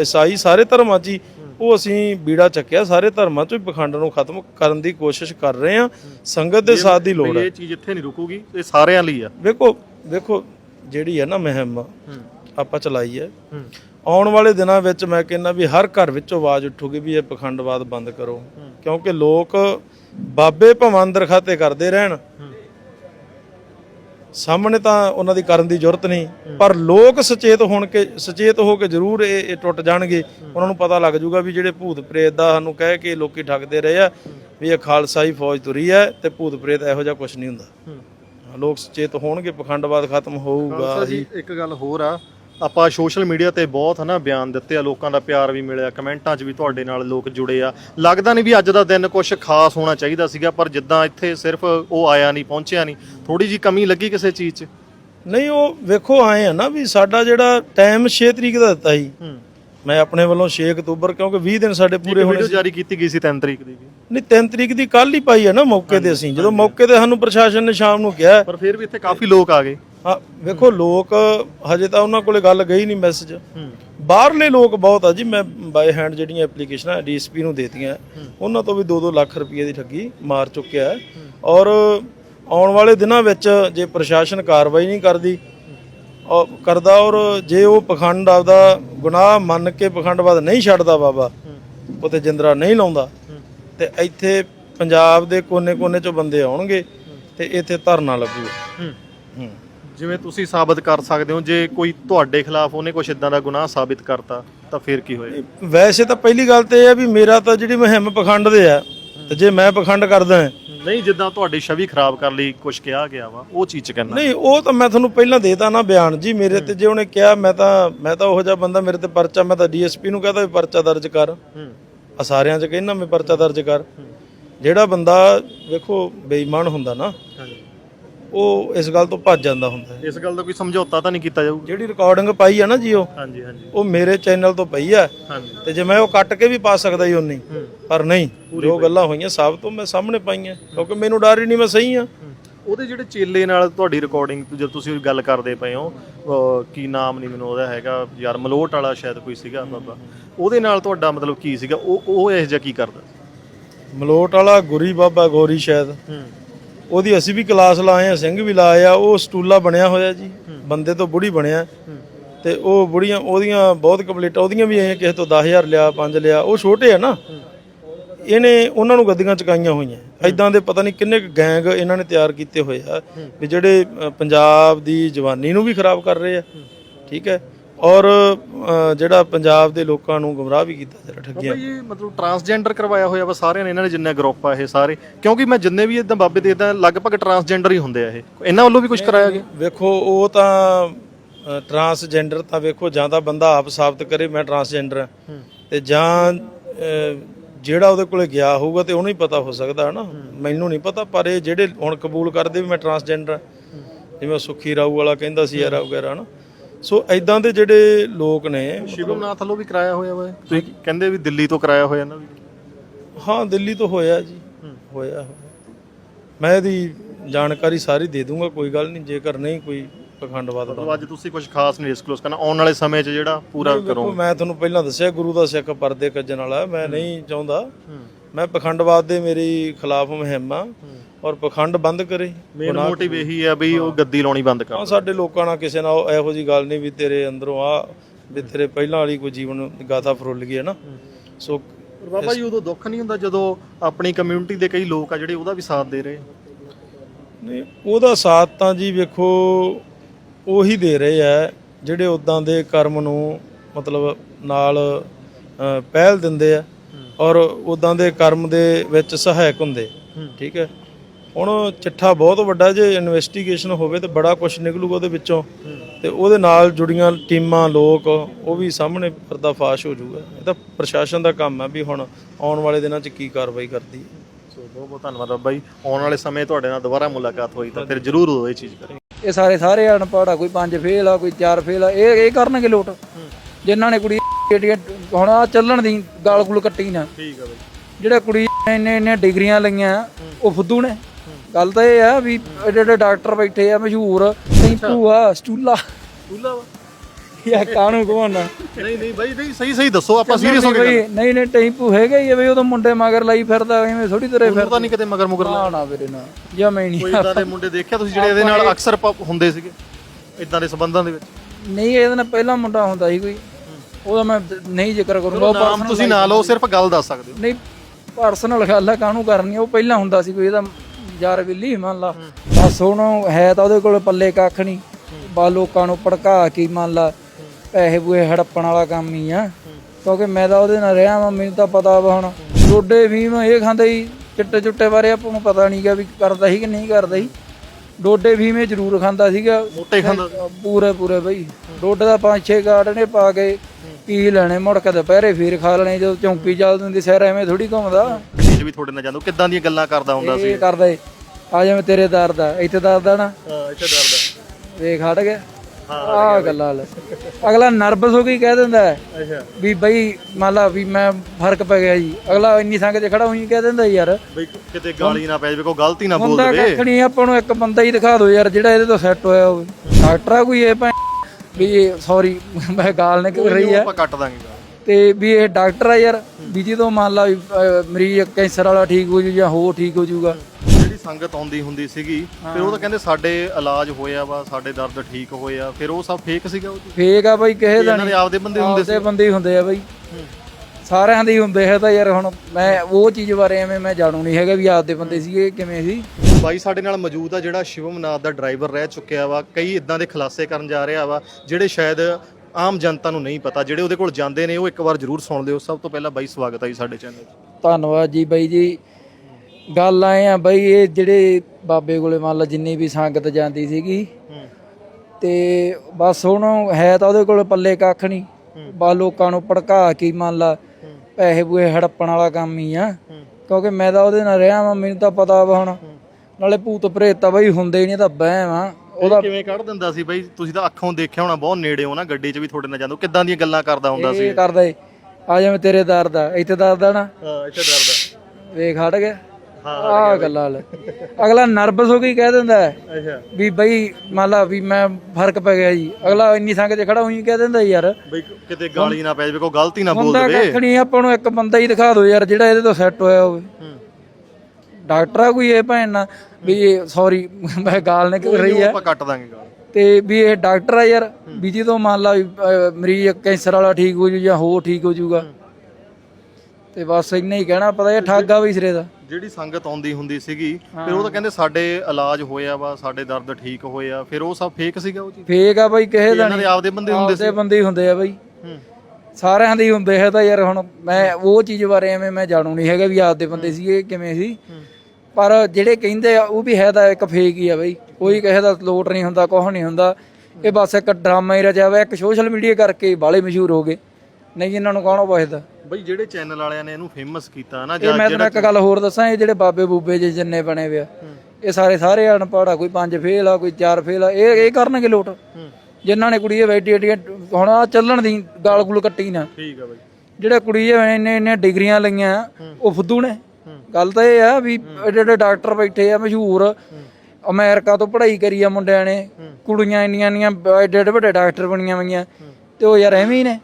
ਈਸਾਈ ਸਾਰੇ ਧਰਮਾਂ 'ਚ ਹੀ ਉਹ ਅਸੀਂ ਬੀੜਾ ਚੱਕਿਆ ਸਾਰੇ ਧਰਮਾਂ 'ਚੋਂ ਹੀ ਪਖੰਡ ਨੂੰ ਖਤਮ ਕਰਨ ਦੀ ਕੋਸ਼ਿਸ਼ ਕਰ ਰਹੇ ਆ ਸੰਗਤ ਦੇ ਸਾਥ ਦੀ ਲੋੜ ਹੈ। ਇਹ ਚੀਜ਼ ਇੱਥੇ ਨਹੀਂ ਰੁਕੂਗੀ ਇਹ ਸਾਰਿਆਂ ਲਈ ਆ। ਵੇਖੋ ਵੇਖੋ ਜਿਹੜੀ ਹੈ ਨਾ ਮੁਹਿੰਮ ਹੂੰ। ਆਪਾਂ ਚਲਾਈ ਹੈ। ਹੂੰ। ਆਉਣ ਵਾਲੇ ਦਿਨਾਂ ਵਿੱਚ ਮੈਂ ਕਹਿੰਦਾ ਵੀ ਹਰ ਘਰ ਵਿੱਚੋਂ ਆਵਾਜ਼ ਉੱਠੂਗੀ ਵੀ ਇਹ ਪਖੰਡਵਾਦ ਬੰਦ ਕਰੋ। ਕਿਉਂਕਿ ਲੋਕ ਬਾਬੇ ਭਵਾਂ ਅੰਦਰ ਖਾਤੇ ਕਰਦੇ ਰਹਿਣ ਸਾਹਮਣੇ ਤਾਂ ਉਹਨਾਂ ਦੀ ਕਰਨ ਦੀ ਜ਼ਰੂਰਤ ਨਹੀਂ ਪਰ ਲੋਕ ਸੁਚੇਤ ਹੋਣ ਕੇ ਸੁਚੇਤ ਹੋ ਕੇ ਜ਼ਰੂਰ ਇਹ ਇਹ ਟੁੱਟ ਜਾਣਗੇ। ਉਹਨਾਂ ਨੂੰ ਪਤਾ ਲੱਗ ਜਾਊਗਾ ਵੀ ਜਿਹੜੇ ਭੂਤ ਪ੍ਰੇਤ ਦਾ ਸਾਨੂੰ ਕਹਿ ਕੇ ਲੋਕੀ ਠੱਗਦੇ ਰਹੇ ਆ ਵੀ ਇਹ ਖਾਲਸਾਈ ਫੌਜ ਤੁਰੀ ਹੈ ਤੇ ਭੂਤ ਪ੍ਰੇਤ ਇਹੋ ਜਿਹਾ ਕੁਝ ਨਹੀਂ ਹੁੰਦਾ। ਹਾਂ, ਲੋਕ ਸੁਚੇਤ ਹੋਣਗੇ ਪਖੰਡਵਾਦ ਖਤਮ ਹੋਊਗਾ ਖਾਲਸਾ ਜੀ ਇੱਕ ਗੱਲ ਹੋਰ ਆ ਆਪਾਂ ਸੋਸ਼ਲ ਮੀਡੀਆ ਤੇ ਬਹੁਤ ਹਨਾ ਬਿਆਨ ਦਿੱਤੇ ਆ ਲੋਕਾਂ ਦਾ ਪਿਆਰ ਵੀ ਮਿਲਿਆ ਕਮੈਂਟਾਂ 'ਚ ਵੀ ਤੁਹਾਡੇ ਨਾਲ ਲੋਕ ਜੁੜੇ ਆ। ਲੱਗਦਾ ਨਹੀਂ ਵੀ ਅੱਜ ਦਾ ਦਿਨ ਕੁਝ ਖਾਸ ਹੋਣਾ ਚਾਹੀਦਾ ਸੀਗਾ ਪਰ ਜਿੱਦਾਂ ਇੱਥੇ ਸਿਰਫ ਉਹ ਆਇਆ ਨਹੀਂ ਪਹੁੰਚਿਆ ਨਹੀਂ ਥੋੜੀ ਜੀ ਕਮੀ ਲੱਗੀ ਕਿਸੇ ਚੀਜ਼ 'ਚ? ਨਹੀਂ ਉਹ ਵੇਖੋ ਆਏ ਆ ਨਾ ਵੀ ਸਾਡਾ ਜਿਹੜਾ ਟਾਈਮ 6 ਤਰੀਕ ਦਾ ਦਿੱਤਾ ਸੀ। ਮੈਂ ਆਪਣੇ ਵੱਲੋਂ 6 ਅਕਤੂਬਰ ਕਿਉਂਕਿ 20 ਦਿਨ ਸਾਡੇ ਪੂਰੇ ਹੋਣੇ ਵੀਡੀਓ ਜਾਰੀ ਕੀਤੀ ਗਈ ਸੀ 3 ਤਰੀਕ ਦੀ ਨਹੀਂ 3 ਤਰੀਕ ਦੀ ਕੱਲ ਹੀ ਪਾਈ ਹੈ ਨਾ ਮੌਕੇ ਤੇ ਅਸੀਂ। ਜਦੋਂ ਮੌਕੇ ਤੇ ਸਾਨੂੰ ਪ੍ਰਸ਼ਾਸਨ ਨੇ ਸ਼ਾਮ ਨੂੰ ਕਿਹਾ ਪਰ ਫਿਰ ਵੀ ਇੱਥੇ ਕਾਫੀ ਲੋਕ ਆ ਗਏ। ਹਾਂ ਵੇਖੋ ਲੋਕ ਹਜੇ ਤਾਂ ਉਹਨਾਂ ਕੋਲੇ ਗੱਲ ਗਈ ਨਹੀਂ ਮੈਸੇਜ ਬਾਹਰਲੇ ਲੋਕ ਬਹੁਤ ਆ ਜੀ ਮੈਂ ਬਾਈ ਹੈਂਡ ਜਿਹੜੀਆਂ ਐਪਲੀਕੇਸ਼ਨਾਂ ਡੀਐਸਪੀ ਨੂੰ ਦੇਤੀਆਂ ਉਹਨਾਂ ਤੋਂ ਵੀ 2-2 ਲੱਖ ਰੁਪਏ ਦੀ ਠੱਗੀ ਮਾਰ ਚੁੱਕਿਆ ਹੈ। ਔਰ ਆਉਣ ਵਾਲੇ ਦਿਨਾਂ ਵਿੱਚ ਜੇ ਪ੍ਰਸ਼ਾਸਨ ਕਾਰਵਾਈ ਨਹੀਂ ਕਰਦੀ ਔਰ ਕਰਦਾ ਔਰ ਜੇ ਉਹ ਪਖੰਡ ਆਪਦਾ ਗੁਨਾਹ ਮੰਨ ਕੇ ਪਖੰਡਵਾਦ ਨਹੀਂ ਛੱਡਦਾ ਬਾਬਾ ਉਤੇ ਜਿੰਦਰਾ ਨਹੀਂ ਲਾਉਂਦਾ ਤੇ ਇੱਥੇ ਪੰਜਾਬ ਦੇ ਕੋਨੇ-ਕੋਨੇ ਚੋਂ ਬੰਦੇ ਆਉਣਗੇ ਤੇ ਇੱਥੇ ਧਰਨਾ ਲੱਗੂਗਾ। ਹੂੰ। ਹੂੰ। ਜਿਵੇਂ ਤੁਸੀਂ ਸਾਬਤ ਕਰ ਸਕਦੇ ਹੋ ਜੇ ਕੋਈ ਤੁਹਾਡੇ ਖਿਲਾਫ ਉਹਨੇ ਕੁਝ ਇਦਾਂ ਦਾ ਗੁਨਾਹ ਸਾਬਿਤ ਕਰਤਾ ਤਾਂ ਫਿਰ ਕੀ ਹੋਏਗਾ ਵੈਸੇ ਤਾਂ ਪਹਿਲੀ ਗੱਲ ਤੇ ਇਹ ਆ ਵੀ ਮੇਰਾ ਤਾਂ ਜਿਹੜੀ ਮੁਹਿੰਮ ਪਖੰਡ ਦੇ ਆ ਤੇ ਜੇ ਮੈਂ ਪਖੰਡ ਕਰਦਾ ਹਾਂ। ਨਹੀਂ ਜਿੱਦਾਂ ਤੁਹਾਡੀ ਛਵੀ ਖਰਾਬ ਕਰ ਲਈ ਕੁਝ ਕਿਹਾ ਗਿਆ ਵਾ ਉਹ ਚੀਜ਼ ਚ ਕਹਿਣਾ। ਨਹੀਂ ਉਹ ਤਾਂ ਮੈਂ ਤੁਹਾਨੂੰ ਪਹਿਲਾਂ ਦੇਤਾ ਨਾ ਬਿਆਨ ਜੀ ਮੇਰੇ ਤੇ ਜੇ ਉਹਨੇ ਕਿਹਾ ਮੈਂ ਤਾਂ ਮੈਂ ਤਾਂ ਉਹੋ ਜਿਹਾ ਬੰਦਾ ਮੇਰੇ ਤੇ ਪਰਚਾ ਮੈਂ ਤਾਂ ਡੀਐਸਪੀ ਨੂੰ ਕਹਤਾ ਵੀ ਪਰਚਾ ਦਰਜ ਕਰ। ਹੂੰ। ਆ ਸਾਰਿਆਂ 'ਚ ਕਹਿੰਦਾ ਮੈਂ ਪਰਚਾ ਦਰਜ ਕਰ। ਜਿਹੜਾ ਬੰਦਾ ਵੇਖੋ ਬੇਈਮਾਨ ਹੁੰਦਾ ਨਾ ਹਾਂਜੀ। ਉਹ ਇਸ ਗੱਲ ਤੋਂ ਭੱਜ ਜਾਂਦਾ ਹੁੰਦਾ ਹੈ। ਇਸ ਗੱਲ ਦਾ ਕੋਈ ਸਮਝੌਤਾ ਤਾਂ ਨਹੀਂ ਕੀਤਾ ਜਾਊਗਾ? ਜਿਹੜੀ ਰਿਕਾਰਡਿੰਗ ਪਾਈ ਆ ਨਾ ਜੀ ਉਹ ਹਾਂਜੀ ਹਾਂਜੀ। ਉਹ ਮੇਰੇ ਚੈਨਲ ਤੋਂ ਪਈ ਆ। ਹਾਂਜੀ। ਤੇ ਜੇ ਮੈਂ ਉਹ ਕੱਟ ਕੇ ਵੀ ਪਾ ਸਕਦਾ ਹੀ ਉਨੀ ਪਰ ਨਹੀਂ ਜੋ ਗੱਲਾਂ ਹੋਈਆਂ ਸਭ ਤੋਂ ਮੈਂ ਸਾਹਮਣੇ ਪਾਈਆਂ ਕਿਉਂਕਿ ਮੈਨੂੰ ਡਰ ਹੀ ਨਹੀਂ ਮੈਂ ਸਹੀ ਆ। ਉਹਦੇ ਜਿਹੜੇ ਚੇਲੇ ਨਾਲ ਤੁਹਾਡੀ ਰਿਕਾਰਡਿੰਗ ਜਦ ਤੁਸੀਂ ਗੱਲ ਕਰਦੇ ਪਏ ਹੋ ਕੀ ਨਾਮ ਨਹੀਂ ਮੈਨੂੰ ਉਹਦਾ ਹੈਗਾ ਯਾਰ ਮਲੋਟ ਵਾਲਾ ਸ਼ਾਇਦ ਕੋਈ ਸੀਗਾ ਬਾਬਾ। ਉਹਦੇ ਨਾਲ ਤੁਹਾਡਾ ਮਤਲਬ ਕੀ ਸੀਗਾ? ਉਹ ਉਹ ਇਹ ਜਿਹਾ ਕੀ ਕਰਦਾ? ਮਲੋਟ ਵਾਲਾ ਗੁਰੀ ਬਾਬਾ ਗੋਰੀ ਸ਼ਾਇਦ। ਉਹਦੀ ਅਸੀਂ ਵੀ ਕਲਾਸ ਲਾਏ ਆ ਸਿੰਘ ਵੀ ਲਾਏ ਆ ਉਹ ਸਟੂਲਾ ਬਣਿਆ ਹੋਇਆ ਜੀ ਬੰਦੇ ਤੋਂ ਬੁੜੀ ਬਣਿਆ। ਤੇ ਉਹ ਬੁੜੀਆਂ ਉਹਦੀਆਂ ਬਹੁਤ ਕੰਪਲੀਟ ਉਹਦੀਆਂ ਵੀ ਐ ਕਿਸੇ ਤੋਂ 10000 ਲਿਆ 5 ਲਿਆ ਉਹ ਛੋਟੇ ਆ ਨਾ। ਇਹਨੇ ਉਹਨਾਂ ਨੂੰ ਗੱਦੀਆਂ ਚਕਾਈਆਂ ਹੋਈਆਂ। ਐਦਾਂ ਦੇ ਪਤਾ ਨਹੀਂ ਕਿੰਨੇ ਕੁ ਗੈਂਗ ਇਹਨਾਂ ਨੇ ਤਿਆਰ ਕੀਤੇ ਹੋਏ ਆ ਵੀ ਜਿਹੜੇ ਪੰਜਾਬ ਦੀ ਜਵਾਨੀ ਨੂੰ ਵੀ ਖਰਾਬ ਕਰ ਰਹੇ ਆ। ਠੀਕ ਹੈ। ਔਰ ਜਿਹੜਾ ਪੰਜਾਬ ਦੇ ਲੋਕਾਂ ਨੂੰ ਗੁੰਮਰਾਹ ਵੀ ਕੀਤਾ ਜਰਾ ਠੱਗੀਆਂ ਬਾਬਾ ਇਹ ਮਤਲਬ ਟਰਾਂਸਜੈਂਡਰ ਕਰਵਾਇਆ ਹੋਇਆ ਵਾ ਸਾਰਿਆਂ ਨੇ ਇਹਨਾਂ ਨੇ ਜਿੰਨੇ ਗਰੁੱਪ ਆ ਇਹ ਸਾਰੇ। ਕਿਉਂਕਿ ਮੈਂ ਜਿੰਨੇ ਵੀ ਇਦਾਂ ਬਾਬੇ ਦੇਖਦਾ ਲਗਭਗ ਟਰਾਂਸਜੈਂਡਰ ਹੀ ਹੁੰਦੇ ਆ ਇਹ। ਇਹਨਾਂ ਵੱਲੋਂ ਵੀ ਕੁਝ ਕਰਾਇਆ ਗਿਆ? ਵੇਖੋ ਉਹ ਤਾਂ ਟਰਾਂਸਜੈਂਡਰ ਤਾਂ ਵੇਖੋ ਜਾਂ ਤਾਂ ਬੰਦਾ ਆਪ ਸਾਬਤ ਕਰੇ ਮੈਂ ਟਰਾਂਸਜੈਂਡਰ ਹਾਂ। ਤੇ ਜਾਂ ਜਿਹੜਾ ਉਹਦੇ ਕੋਲੇ ਗਿਆ ਹੋਊਗਾ ਤੇ ਉਹਨੂੰ ਹੀ ਪਤਾ ਹੋ ਸਕਦਾ ਹੈ। ਨਾ ਮੈਨੂੰ ਨਹੀਂ ਪਤਾ ਪਰ ਇਹ ਜਿਹੜੇ ਹੁਣ ਕਬੂਲ ਕਰਦੇ ਵੀ ਮੈਂ ਟਰਾਂਸਜੈਂਡਰ ਹਾਂ। ਜਿਵੇਂ ਸੁੱਖੀ ਰਾਊ ਵਾਲਾ ਕਹਿੰਦਾ ਸੀ ਯਾਰਾ ਵਗੈਰਾ ਨਾ ਸੋ ਐਦਾਂ ਦੇ ਜਿਹੜੇ ਲੋਕ ਨੇ ਸ਼ਿਵਮ ਨਾਥ ਵੱਲੋਂ ਵੀ ਕਰਾਇਆ ਹੋਇਆ ਵਾ ਇਹ? ਤੁਸੀਂ ਕਹਿੰਦੇ ਵੀ ਦਿੱਲੀ ਤੋਂ ਕਰਾਇਆ ਹੋਇਆ ਇਹਨਾਂ ਵੀ? ਹਾਂ ਦਿੱਲੀ ਤੋਂ ਹੋਇਆ ਜੀ। ਹੋਇਆ ਹੋਇਆ। ਮੈਂ ਇਹਦੀ ਜਾਣਕਾਰੀ ਸਾਰੀ ਦੇ ਦੂੰਗਾ ਕੋਈ ਗੱਲ ਨਹੀਂ। ਜੇਕਰ ਨਹੀਂ ਕੋਈ ਪਖੰਡਵਾਦ ਦਾ ਮਤਲਬ ਅੱਜ ਤੁਸੀਂ ਕੁਝ ਖਾਸ ਨਹੀਂ ਡਿਸਕਲੋਜ਼ ਕਰਨਾ। ਆਉਣ ਵਾਲੇ ਸਮੇਂ 'ਚ ਜਿਹੜਾ ਪੂਰਾ ਕਰੋ ਦੇਖੋ ਮੈਂ ਤੁਹਾਨੂੰ ਪਹਿਲਾਂ ਦੱਸਿਆ ਗੁਰੂ ਦਾ ਸਿੱਖ ਪਰਦੇ ਕੱਜਣ ਵਾਲਾ। ਮੈਂ ਨਹੀਂ ਚਾਹੁੰਦਾ। ਮੈਂ ਪਖੰਡਵਾਦ ਦੇ ਮੇਰੀ ਖਿਲਾਫ ਮੁਹਿੰਮ ਆ। ਔਰ ਪਖੰਡ ਬੰਦ ਕਰੇ। ਮੇਨ ਮੋਟਿਵ ਇਹੀ ਆ ਵੀ ਉਹ ਗੱਦੀ ਲਾਉਣੀ ਬੰਦ ਕਰ ਹਾਂ ਸਾਡੇ ਲੋਕਾਂ ਨਾਲ ਕਿਸੇ ਨਾਲ ਇਹੋ ਜੀ ਗੱਲ ਨਹੀਂ ਵੀ ਤੇਰੇ ਅੰਦਰੋਂ ਆ ਵੀ ਤੇਰੇ ਪਹਿਲਾਂ ਵਾਲੀ ਕੋਈ ਜੀਵਨ ਗਾਥਾ ਫਰੁੱਲ ਗਈ ਹੈ ਨਾ। ਸੋ ਪਰ ਬਾਬਾ ਜੀ ਉਦੋਂ ਦੁੱਖ ਨਹੀਂ ਹੁੰਦਾ ਜਦੋਂ ਆਪਣੀ ਕਮਿਊਨਿਟੀ ਦੇ ਕਈ ਲੋਕ ਆ ਜਿਹੜੇ ਉਹਦਾ ਵੀ ਸਾਥ ਦੇ ਰਹੇ? ਨਹੀਂ ਉਹਦਾ ਸਾਥ ਤਾਂ ਜੀ ਵੇਖੋ ਉਹੀ ਦੇ ਰਹੇ ਆ ਜਿਹੜੇ ਉਦਾਂ ਦੇ ਕਰਮ ਨੂੰ ਮਤਲਬ ਨਾਲ ਅ, ਪਹਿਲ ਦਿੰਦੇ ਆ ਔਰ ਉਦਾਂ ਦੇ ਕਰਮ ਦੇ ਵਿੱਚ ਸਹਾਇਕ ਹੁੰਦੇ। ਠੀਕ ਹੈ। ਹੁਣ ਚਿੱਠਾ ਬਹੁਤ ਵੱਡਾ ਜੇ ਇਨਵੈਸਟੀਗੇਸ਼ਨ ਹੋਵੇ ਤੇ ਬੜਾ ਕੁਝ ਨਿਕਲੂਗਾ ਉਹਦੇ ਵਿੱਚੋਂ। ਤੇ ਉਹਦੇ ਨਾਲ ਜੁੜੀਆਂ ਟੀਮਾਂ ਲੋਕ ਉਹ ਵੀ ਸਾਹਮਣੇ ਪਰਦਾਫਾਸ਼ ਹੋ ਜਾਊਗਾ। ਇਹ ਤਾਂ ਪ੍ਰਸ਼ਾਸਨ ਦਾ ਕੰਮ ਹੈ ਵੀ ਹੁਣ ਆਉਣ ਵਾਲੇ ਦਿਨਾਂ 'ਚ ਕੀ ਕਾਰਵਾਈ ਕਰਦੀ ਹੈ। ਸੋ ਬਹੁਤ ਬਹੁਤ ਧੰਨਵਾਦ ਬਾਬਾ ਜੀ। ਆਉਣ ਵਾਲੇ ਸਮੇਂ ਤੁਹਾਡੇ ਨਾਲ ਦੁਬਾਰਾ ਮੁਲਾਕਾਤ ਹੋਈ ਤਾਂ ਫਿਰ ਜ਼ਰੂਰ ਉਹ ਇਹ ਚੀਜ਼ ਕਰੇ ਇਹ ਸਾਰੇ ਸਾਰੇ ਅਨਪੜ੍ਹ ਆ ਕੋਈ ਪੰਜ ਫੇਲ ਆ ਕੋਈ ਚਾਰ ਫੇਲ ਆ ਇਹ ਇਹ ਕਰਨਗੇ ਲੋਟ। ਜਿਨ੍ਹਾਂ ਨੇ ਕੁੜੀ ਹੁਣ ਆ ਚੱਲਣ ਦੀ ਗਾਲ ਗੁਲ ਕੱਟੀ ਨਾ। ਠੀਕ ਆ ਬਾਈ। ਜਿਹੜੇ ਕੁੜੀ ਇੰਨੇ ਇੰਨੇ ਡਿਗਰੀਆਂ ਲਈਆਂ ਉਹ ਫੁੱਦੂ ਨੇ। ਗੱਲ ਤਾਂ ਇਹ ਆ ਵੀ ਜਿਹੜੇ ਜਿਹੜੇ ਡਾਕਟਰ ਬੈਠੇ ਆ ਮਸ਼ਹੂਰ ਟੈਂਪੂ ਆ ਸਟੂਲਾ। ਟੂਲਾ ਵਾ? ਇਹ ਕਾਹਨੂੰ ਘਵਾਉਣਾ ਨਹੀਂ ਨਹੀਂ ਬਾਈ ਨਹੀਂ ਸਹੀ ਸਹੀ ਦੱਸੋ ਆਪਾਂ ਸੀਰੀਅਸ ਹੋ ਕੇ ਬਈ ਨਹੀਂ ਨਹੀਂ ਟੈਂਪੂ ਹੈਗਾ ਹੀ ਆ ਬਈ ਉਦੋਂ ਮੁੰਡੇ ਮਗਰ ਲਈ ਫਿਰਦਾ ਐਵੇਂ ਥੋੜੀ ਤੁਰੇ ਗੱਲ ਤਾਂ ਨਹੀਂ ਕਿਤੇ ਮਗਰ ਮੁਗਰ ਨਾ ਨਾ ਵੀਰੇ ਨਾ। ਜਮੇ ਨਹੀਂ ਕੋਈ ਇਦਾਂ ਦੇ ਮੁੰਡੇ ਦੇਖਿਆ ਤੁਸੀਂ ਜਿਹੜੇ ਇਹਦੇ ਨਾਲ ਅਕਸਰ ਪ- ਹੁੰਦੇ ਸੀਗੇ? ਇਦਾਂ ਦੇ ਸਬੰਧਾਂ ਦੇ ਵਿੱਚ? ਨਹੀਂ ਇਹਦੇ ਨਾਲ ਪਹਿਲਾ ਮੁੰਡਾ ਹੁੰਦਾ ਸੀ ਕੋਈ। ਉਹਦਾ ਮੈਂ ਨਹੀਂ ਜ਼ਿਕਰ ਕਰੂੰਗਾ ਉਹ ਨਾਮ ਤੁਸੀਂ ਨਾ ਲਓ ਸਿਰਫ ਗੱਲ ਦੱਸ ਸਕਦੇ ਹੋ। ਨਹੀਂ ਪਰਸਨਲ ਗੱਲ ਆ ਕਾਹਨੂੰ ਕਰਨੀ ਆ, ਉਹ ਪਹਿਲਾਂ ਹੁੰਦਾ ਸੀ ਕੋਈ ਇਹਦਾ ਯਾਰ ਬਿੱਲੀ, ਮੰਨ ਲਾ। ਬਸ ਹੁਣ ਹੈ ਤਾਂ ਉਹਦੇ ਕੋਲ ਪੱਲੇ ਕੱਖ ਨਹੀਂ ਬਾ ਲੋਕਾਂ ਨੂੰ ਭੜਕਾ ਕੇ ਮੰਨ ਲਾ, ਪੈਸੇ ਬੂਏ ਹੜੱਪਣ ਵਾਲਾ ਕੰਮ ਹੀ ਆ। ਕਿਉਂਕਿ ਮੈਂ ਤਾਂ ਉਹਦੇ ਨਾਲ ਰਿਹਾ ਵਾਂ, ਮੈਨੂੰ ਤਾਂ ਪਤਾ ਵਾ ਹੁਣ। ਡੋਡੇ ਵੀ ਮੈਂ ਇਹ ਖਾਂਦੇ ਹੀ ਚਿੱਟੇ ਚੁੱਟੇ ਬਾਰੇ ਆਪਾਂ ਨੂੰ ਪਤਾ ਨਹੀਂਗਾ ਵੀ ਕਰਦਾ ਸੀ ਕਿ ਨਹੀਂ ਕਰਦਾ ਸੀ। ਡੋਡੇ ਵੀ ਮੈਂ ਜ਼ਰੂਰ ਖਾਂਦਾ ਸੀਗਾ। ਮੋਟੇ ਖਾਂਦਾ ਪੂਰੇ ਪੂਰੇ ਬਈ। ਡੋਡੇ ਦਾ ਪੰਜ ਛੇ ਗਾਰਡ ਨੇ ਪਾ ਕੇ ਪੀ ਲੈਣੇ ਮੁੜ ਕੇ ਦੁਪਹਿਰੇ ਫੇਰ ਖਾ ਲੈਣੇ ਜਦੋਂ ਚੌਂਕੀ ਚੱਲਦੀ ਹੁੰਦੀ ਸਹਿਰ ਐਵੇਂ ਥੋੜੀ ਘੁੰਮਦਾ। 'ਚ ਵੀ ਤੁਹਾਡੇ ਨਾਲ ਜਾਂਦਾ ਉਹ ਕਿੱਦਾਂ ਦੀਆਂ ਗੱਲਾਂ ਕਰਦਾ ਹੁੰਦਾ ਸੀ? ਇਹ ਕਰਦਾ ਏ। ਆ ਜਿਵੇਂ ਤੇਰੇ ਦਰਦ ਆ ਇੱਥੇ ਦਰਦ ਆ ਨਾ? ਹਾਂ ਇੱਥੇ ਡਰਦਾ ਵੇਖ ਹਟ ਗਿਆ। ਆ ਗੱਲਾਂ ਲੈ। ਅਗਲਾ ਨਰਵਸ ਹੋ ਕੇ ਹੀ ਕਹਿ ਦਿੰਦਾ ਹੈ ਅੱਛਾ। ਵੀ ਬਈ ਮੰਨ ਲਾ ਵੀ ਮੈਂ ਫ਼ਰਕ ਪੈ ਗਿਆ ਜੀ। ਅਗਲਾ ਇੰਨੀ ਸੰਗ 'ਚ ਖੜਾ ਹੋਈ ਕਹਿ ਦਿੰਦਾ ਯਾਰ। ਬਈ ਕਿਤੇ ਗਾਲੀ ਨਾ ਪੈ ਜਾਵੇ ਕੋਈ ਗਲਤੀ ਨਾ ਬੋਲ ਦੇਵੇ। ਕੱਖ ਨਹੀਂ ਆਪਾਂ ਨੂੰ ਇੱਕ ਬੰਦਾ ਹੀ ਦਿਖਾ ਦਿਓ ਯਾਰ ਜਿਹੜਾ ਇਹਦੇ ਤੋਂ ਸੈੱਟ ਹੋਇਆ ਹੋਵੇ। ਡਾਕਟਰ ਆ ਕੋਈ ਇਹ ਭੈਣ? ਵੀ ਸੌਰੀ ਮੈਂ ਗਾਲ ਨਿਕਲ ਰਹੀ ਆ। ਆਪਾਂ ਕੱਟ ਦਾਂਗੇ ਗਾਲ। ਤੇ ਵੀ ਇਹ ਡਾਕਟਰ ਆ ਯਾਰ ਵੀ ਜਦੋਂ ਮੰਨ ਲਾ ਵੀ ਅਹ, ਮਰੀਜ਼ ਕੈਂਸਰ ਵਾਲਾ ਠੀਕ ਹੋ ਜੂ ਜਾਂ ਹੋਰ ਠੀਕ ਹੋ ਜਿਹੜੀ ਸੰਗਤ ਆਉਂਦੀ ਹੁੰਦੀ ਸੀਗੀ ਫਿਰ ਉਹ ਤਾਂ ਕਹਿੰਦੇ ਸਾਡੇ ਇਲਾਜ ਹੋਇਆ ਵਾ ਸਾਡੇ ਦਰਦ ਠੀਕ ਹੋਇਆ ਫਿਰ ਉਹ ਸਭ ਫੇਕ ਸੀਗਾ ਉਹ? ਫੇਕ ਆ ਬਾਈ ਕਿਸੇ ਦਾ ਇਹਨਾਂ ਦੇ ਆਪਦੇ ਬੰਦੇ ਹੁੰਦੇ ਆਪਦੇ ਬੰਦੇ ਹੀ ਹੁੰਦੇ ਆ ਬਾਈ। ਸਾਰਿਆਂ ਦੇ ਹੀ ਹੁੰਦੇ ਹੈ ਤਾਂ ਯਾਰ ਹੁਣ ਮੈਂ ਉਹ ਚੀਜ਼ ਬਾਰੇ ਐਵੇਂ ਮੈਂ ਜਾਣੂ ਨਹੀਂ ਹੈਗਾ ਵੀ ਆਪਦੇ ਬੰਦੇ ਸੀਗੇ ਕਿਵੇਂ ਸੀ। ਬਾਈ ਸਾਡੇ ਨਾਲ ਮੌਜੂਦ ਆ ਜਿਹੜਾ ਸ਼ਿਵਮ ਨਾਥ ਦਾ ਡਰਾਈਵਰ ਰਹਿ ਚੁੱਕਿਆ ਵਾ ਕਈ ਇਦਾਂ ਦੇ ਖੁਲਾਸੇ ਕਰਨ ਜਾ ਰਿਹਾ ਵਾ ਜਿਹੜੇ ਸ਼ਾਇਦ ਆਮ ਜਨਤਾ ਨੂੰ ਨਹੀਂ ਪਤਾ ਜਿਹੜੇ ਉਹਦੇ ਕੋਲ ਜਾਂਦੇ ਨੇ ਉਹ ਇੱਕ ਵਾਰ ਜ਼ਰੂਰ ਸੁਣ ਲਿਓ। ਸਭ ਤੋਂ ਪਹਿਲਾਂ ਬਾਈ ਸਵਾਗਤ ਹੈ ਜੀ ਸਾਡੇ ਚੈਨਲ 'ਤੇ ਧੰਨਵਾਦ ਜੀ ਬਾਈ ਜੀ। ਗੱਲ ਆਏ ਆ ਬਾਈ ਇਹ ਜਿਹੜੇ ਬਾਬੇ ਕੋਲੇ ਮੰਨ ਲਾ ਜਿੰਨੀ ਵੀ ਸੰਗਤ ਜਾਂਦੀ ਸੀਗੀ ਤੇ ਬਸ ਹੁਣ ਹੈ ਤਾਂ ਉਹਦੇ ਕੋਲ ਪੱਲੇ ਕੱਖ ਨਹੀਂ ਬਸ ਲੋਕਾਂ ਨੂੰ ਭੜਕਾ ਕੇ ਮੰਨ ਲਾ ਪੈਸੇ ਪੂਏ ਹੜੱਪਣ ਵਾਲਾ ਕੰਮ ਹੀ ਆ। ਕਿਉਂਕਿ ਮੈਂ ਤਾਂ ਉਹਦੇ ਨਾਲ ਰਿਹਾ ਵਾਂ ਮੈਨੂੰ ਤਾਂ ਪਤਾ ਵਾ ਹੁਣ। ਨਾਲੇ ਭੂਤ ਪ੍ਰੇਤ ਤਾਂ ਬਾਈ ਹੁੰਦੇ ਹੀ ਨਹੀਂ ਤਾਂ ਵਹਿਮ ਆ ਉਹਦਾ ਕਿਵੇਂ ਕੱਢ ਦਿੰਦਾ ਸੀ ਬਾਈ? ਤੁਸੀਂ ਤਾਂ ਅੱਖੋਂ ਦੇਖਿਆ ਹੋਣਾ ਬਹੁਤ ਨੇੜੇ ਹੋ ਨਾ ਗੱਡੀ 'ਚ ਵੀ ਤੁਹਾਡੇ ਨਾਲ ਜਾਂਦਾ। ਕਿੱਦਾਂ ਦੀਆਂ ਗੱਲਾਂ ਕਰਦਾ ਹੁੰਦਾ ਸੀ? ਇਹ ਕਰਦਾ ਏ। ਆ ਜਾ ਮੈਂ ਤੇਰੇ ਦਰਦ ਆ। ਇੱਥੇ ਦਰਦ ਆ ਨਾ। ਹਾਂ ਇੱਥੇ ਡਰਦਾ ਵੇਖ ਹਟ ਗਿਆ। ਹਾਂ, ਆ ਗੱਲਾਂ ਲੈ ਅਗਲਾ ਨਰਵਸ ਹੋ ਕੇ ਹੀ ਕਹਿ ਦਿੰਦਾ ਹੈ ਅੱਛਾ। ਵੀ ਬਈ ਮੰਨ ਲਾ ਵੀ ਮੈਂ ਫ਼ਰਕ ਪੈ ਗਿਆ ਜੀ। ਅਗਲਾ ਇੰਨੀ ਸੰਗ 'ਚ ਖੜਾ ਹੋਈ ਕਹਿ ਦਿੰਦਾ ਯਾਰ। ਬਈ ਕਿਤੇ ਗਾਲੀ ਨਾ ਪੈ ਜਾਵੇ ਕੋਈ ਗਲਤੀ ਨਾ ਬੋਲ ਹੁੰਦਾ ਦੇਵੇ। ਕੱਖ ਨਹੀਂ ਆਪਾਂ ਨੂੰ ਇੱਕ ਬੰਦਾ ਹੀ ਦਿਖਾ ਦਿਓ ਯਾਰ ਜਿਹੜਾ ਇਹਦੇ ਤੋਂ ਸੈੱਟ ਹੋਇਆ ਹੋਵੇ। ਹੂੰ। ਡਾਕਟਰ ਆ ਕੋਈ ਇਹ ਭੈਣ ਨਾ ਵੀ ਸੌਰੀ ਮੈਂ ਗਾਲ ਨਿਕਲ ਰਹੀ ਆ ਆਪਾਂ ਕੱਟ ਦਾਂਗੇ ਗਾਲ। ਤੇ ਵੀ ਇਹ ਡਾਕਟਰ ਆ ਯਾਰ ਵੀ ਜਦੋਂ ਮੰਨ ਲਾ ਵੀ ਅਹ, ਮਰੀਜ਼ ਕੈਂਸਰ ਵਾਲਾ ਠੀਕ ਹੋ ਜੂ ਜਾਂ ਹੋਰ ਠੀਕ ਹੋ ਜੂਗਾ। ਤੇ ਬਸ ਇੰਨਾ ਹੀ ਕਹਿਣਾ ਪਤਾ ਇਹ ਠੱਗਾ ਵੀ ਸਿਰੇ ਦਾ। ਜਿਹੜੀ ਸੰਗਤ ਆਉਂਦੀ ਹੁੰਦੀ ਸੀਗੀ ਫਿਰ ਉਹ ਤਾਂ ਕਹਿੰਦੇ ਸਾਡੇ ਇਲਾਜ ਹੋਇਆ ਵਾ ਸਾਡੇ ਦਰਦ ਠੀਕ ਹੋਏ ਆ ਫਿਰ ਉਹ ਸਭ ਫੇਕ ਸੀਗਾ ਉਹ ਚੀਜ਼? ਫੇਕ ਆ ਬਾਈ ਕਿਸੇ ਦਾ ਇਹਨਾਂ ਦੇ ਆਪਦੇ ਬੰਦੇ ਹੁੰਦੇ ਆਪਦੇ ਬੰਦੇ ਹੀ ਹੁੰਦੇ ਆ ਬਾਈ। ਹੂੰ। ਸਾਰਿਆਂ ਦੇ ਹੀ ਹੁੰਦੇ ਹੈ ਤਾਂ ਯਾਰ ਹੁਣ ਮੈਂ ਉਹ ਚੀਜ਼ ਬਾਰੇ ਐਵੇਂ ਮੈਂ ਜਾਣੂ ਨਹੀਂ ਹੈਗਾ ਵੀ ਆਪਦੇ ਬੰਦੇ ਸੀਗੇ ਕਿਵੇਂ ਸੀ। ਪਰ ਜਿਹੜੇ ਕਹਿੰਦੇ ਆ ਉਹ ਵੀ ਹੈ ਤਾਂ ਇੱਕ ਫੇਕ ਹੀ ਆ ਬਈ। ਕੋਈ ਕਿਸੇ ਦਾ ਲੋਟ ਨਹੀਂ ਹੁੰਦਾ ਕੁਛ ਨਹੀਂ ਹੁੰਦਾ। ਇਹ ਬਸ ਇੱਕ ਡਰਾਮਾ ਹੀ ਰਚਿਆ ਹੋਇਆ ਇੱਕ ਸੋਸ਼ਲ ਮੀਡੀਆ ਕਰਕੇ ਬਾਲੇ ਮਸ਼ਹੂਰ ਹੋ ਗਏ। ਨਹੀਂ ਇਹਨਾਂ ਨੂੰ ਕੌਣ ਪੁੱਛਦਾ? ਬਈ ਜਿਹੜੇ ਚੈਨਲ ਵਾਲਿਆਂ ਨੇ ਇਹਨੂੰ ਫੇਮਸ ਕੀਤਾ ਨਾ ਇਹ ਮੈਂ ਇੱਕ ਗੱਲ ਹੋਰ ਦੱਸਾਂ ਇਹ ਜਿਹੜੇ ਬਾਬੇ ਬੂਬੇ ਜੇ ਜਿੰਨੇ ਬਣੇ ਵੇ ਆ ਇਹ ਸਾਰੇ ਸਾਰੇ ਅਨਪੜ੍ਹ ਆ ਕੋਈ ਪੰਜ ਫੇਲ ਆ ਕੋਈ ਚਾਰ ਫੇਲ ਆ ਇਹ ਇਹ ਕਰਨਗੇ ਲੋਟ। ਜਿਨ੍ਹਾਂ ਨੇ ਕੁੜੀਏ ਬੈਠੀ ਏਡੀਆਂ ਹੁਣ ਆ ਚੱਲਣ ਦੀ ਗਾਲ ਗੁਲ ਕੱਟੀ ਨਾ। ਠੀਕ ਆ ਬਈ। ਜਿਹੜੇ ਕੁੜੀਏ ਇੰਨੇ ਇੰਨੇ ਡਿਗਰੀਆਂ ਲਈਆਂ ਉਹ ਫੁੱਦੂ ਨੇ। ਗੱਲ ਤਾਂ ਇਹ ਆ ਵੀ ਏਡੇ ਡਾਕਟਰ ਬੈਠੇ ਆ ਮਸ਼ਹੂਰ ਅਮਰੀਕਾ ਤੋਂ ਪੜ੍ਹਾਈ ਕਰੀ ਆ ਮੁੰਡਿਆਂ ਨੇ ਕੁੜੀਆਂ ਇੰਨੀਆਂ ਇੰਨੀਆਂ ਏਡੇ ਏਡੇ ਵੱਡੇ ਡਾਕਟਰ ਬਣੀਆਂ ਹੋਈਆਂ ਤੇ ਉਹ ਯਾਰ ਐਵੇਂ ਹੀ ਨੇ।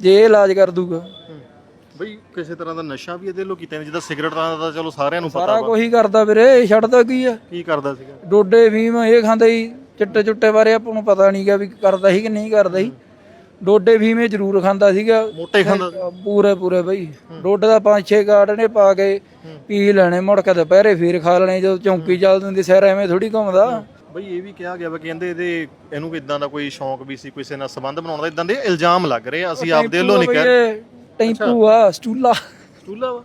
ਜੇ ਇਹ ਇਲਾਜ ਕਰ ਦੂਗਾ। ਬਈ ਕਿਸੇ ਤਰ੍ਹਾਂ ਦਾ ਨਸ਼ਾ ਵੀ ਇਹਦੇ ਲੋ ਕੀਤਾ ਨੇ ਜਿੱਦਾਂ ਸਿਗਰਟ ਦਾ ਤਾਂ ਚਲੋ ਸਾਰਿਆਂ ਨੂੰ ਪਤਾ ਸਾਰਾ ਕੁਝ ਹੀ ਕਰਦਾ ਵੀਰੇ ਛੱਡਦਾ ਕੀ ਆ? ਕੀ ਕਰਦਾ ਸੀਗਾ? ਡੋਡੇ ਫੀਮ ਇਹ ਖਾਂਦਾ ਹੀ ਚਿੱਟੇ ਚੁੱਟੇ ਬਾਰੇ ਆਪਾਂ ਨੂੰ ਪਤਾ ਨਹੀਂਗਾ ਵੀ ਕਰਦਾ ਸੀ ਕਿ ਨਹੀਂ ਕਰਦਾ ਸੀ। ਡੋਡੇ ਫੀਮ ਇਹ ਜ਼ਰੂਰ ਖਾਂਦਾ ਸੀਗਾ। ਮੋਟੇ ਖਾਂਦਾ ਪੂਰੇ ਪੂਰੇ ਬਈ। ਡੋਡੇ ਦਾ ਪੰਜ ਛੇ ਕਾਰਡ ਨੇ ਪਾ ਕੇ ਪੀ ਲੈਣੇ ਮੁੜ ਕੇ ਦੁਪਹਿਰੇ ਫੇਰ ਖਾ ਲੈਣੇ ਜਦੋਂ ਚੌਂਕੀ ਚੱਲਦੀ ਹੁੰਦੀ ਸਿਰ ਐਵੇਂ ਥੋੜੀ ਘੁੰਮਦਾ। ਬਈ ਇਹ ਵੀ ਕਿਹਾ ਗਿਆ ਵਾ ਕਹਿੰਦੇ ਇਹਦੇ ਇਹਨੂੰ ਕੋਈ ਇਦਾਂ ਦਾ ਕੋਈ ਸ਼ੌਂਕ ਵੀ ਸੀ ਕਿਸੇ ਨਾਲ ਸੰਬੰਧ ਬਣਾਉਣ ਦਾ ਇਦਾਂ ਦੇ ਇਲਜ਼ਾਮ ਲੱਗ ਰਹੇ ਆ। ਅਸੀਂ ਆਪਦੇ ਵੱਲੋਂ ਨਹੀਂ ਕਹਿ ਰਹੇ ਇਹ ਟੈਂਪੂ ਆ ਸਟੂਲਾ। ਚੂਲਾ ਵਾ?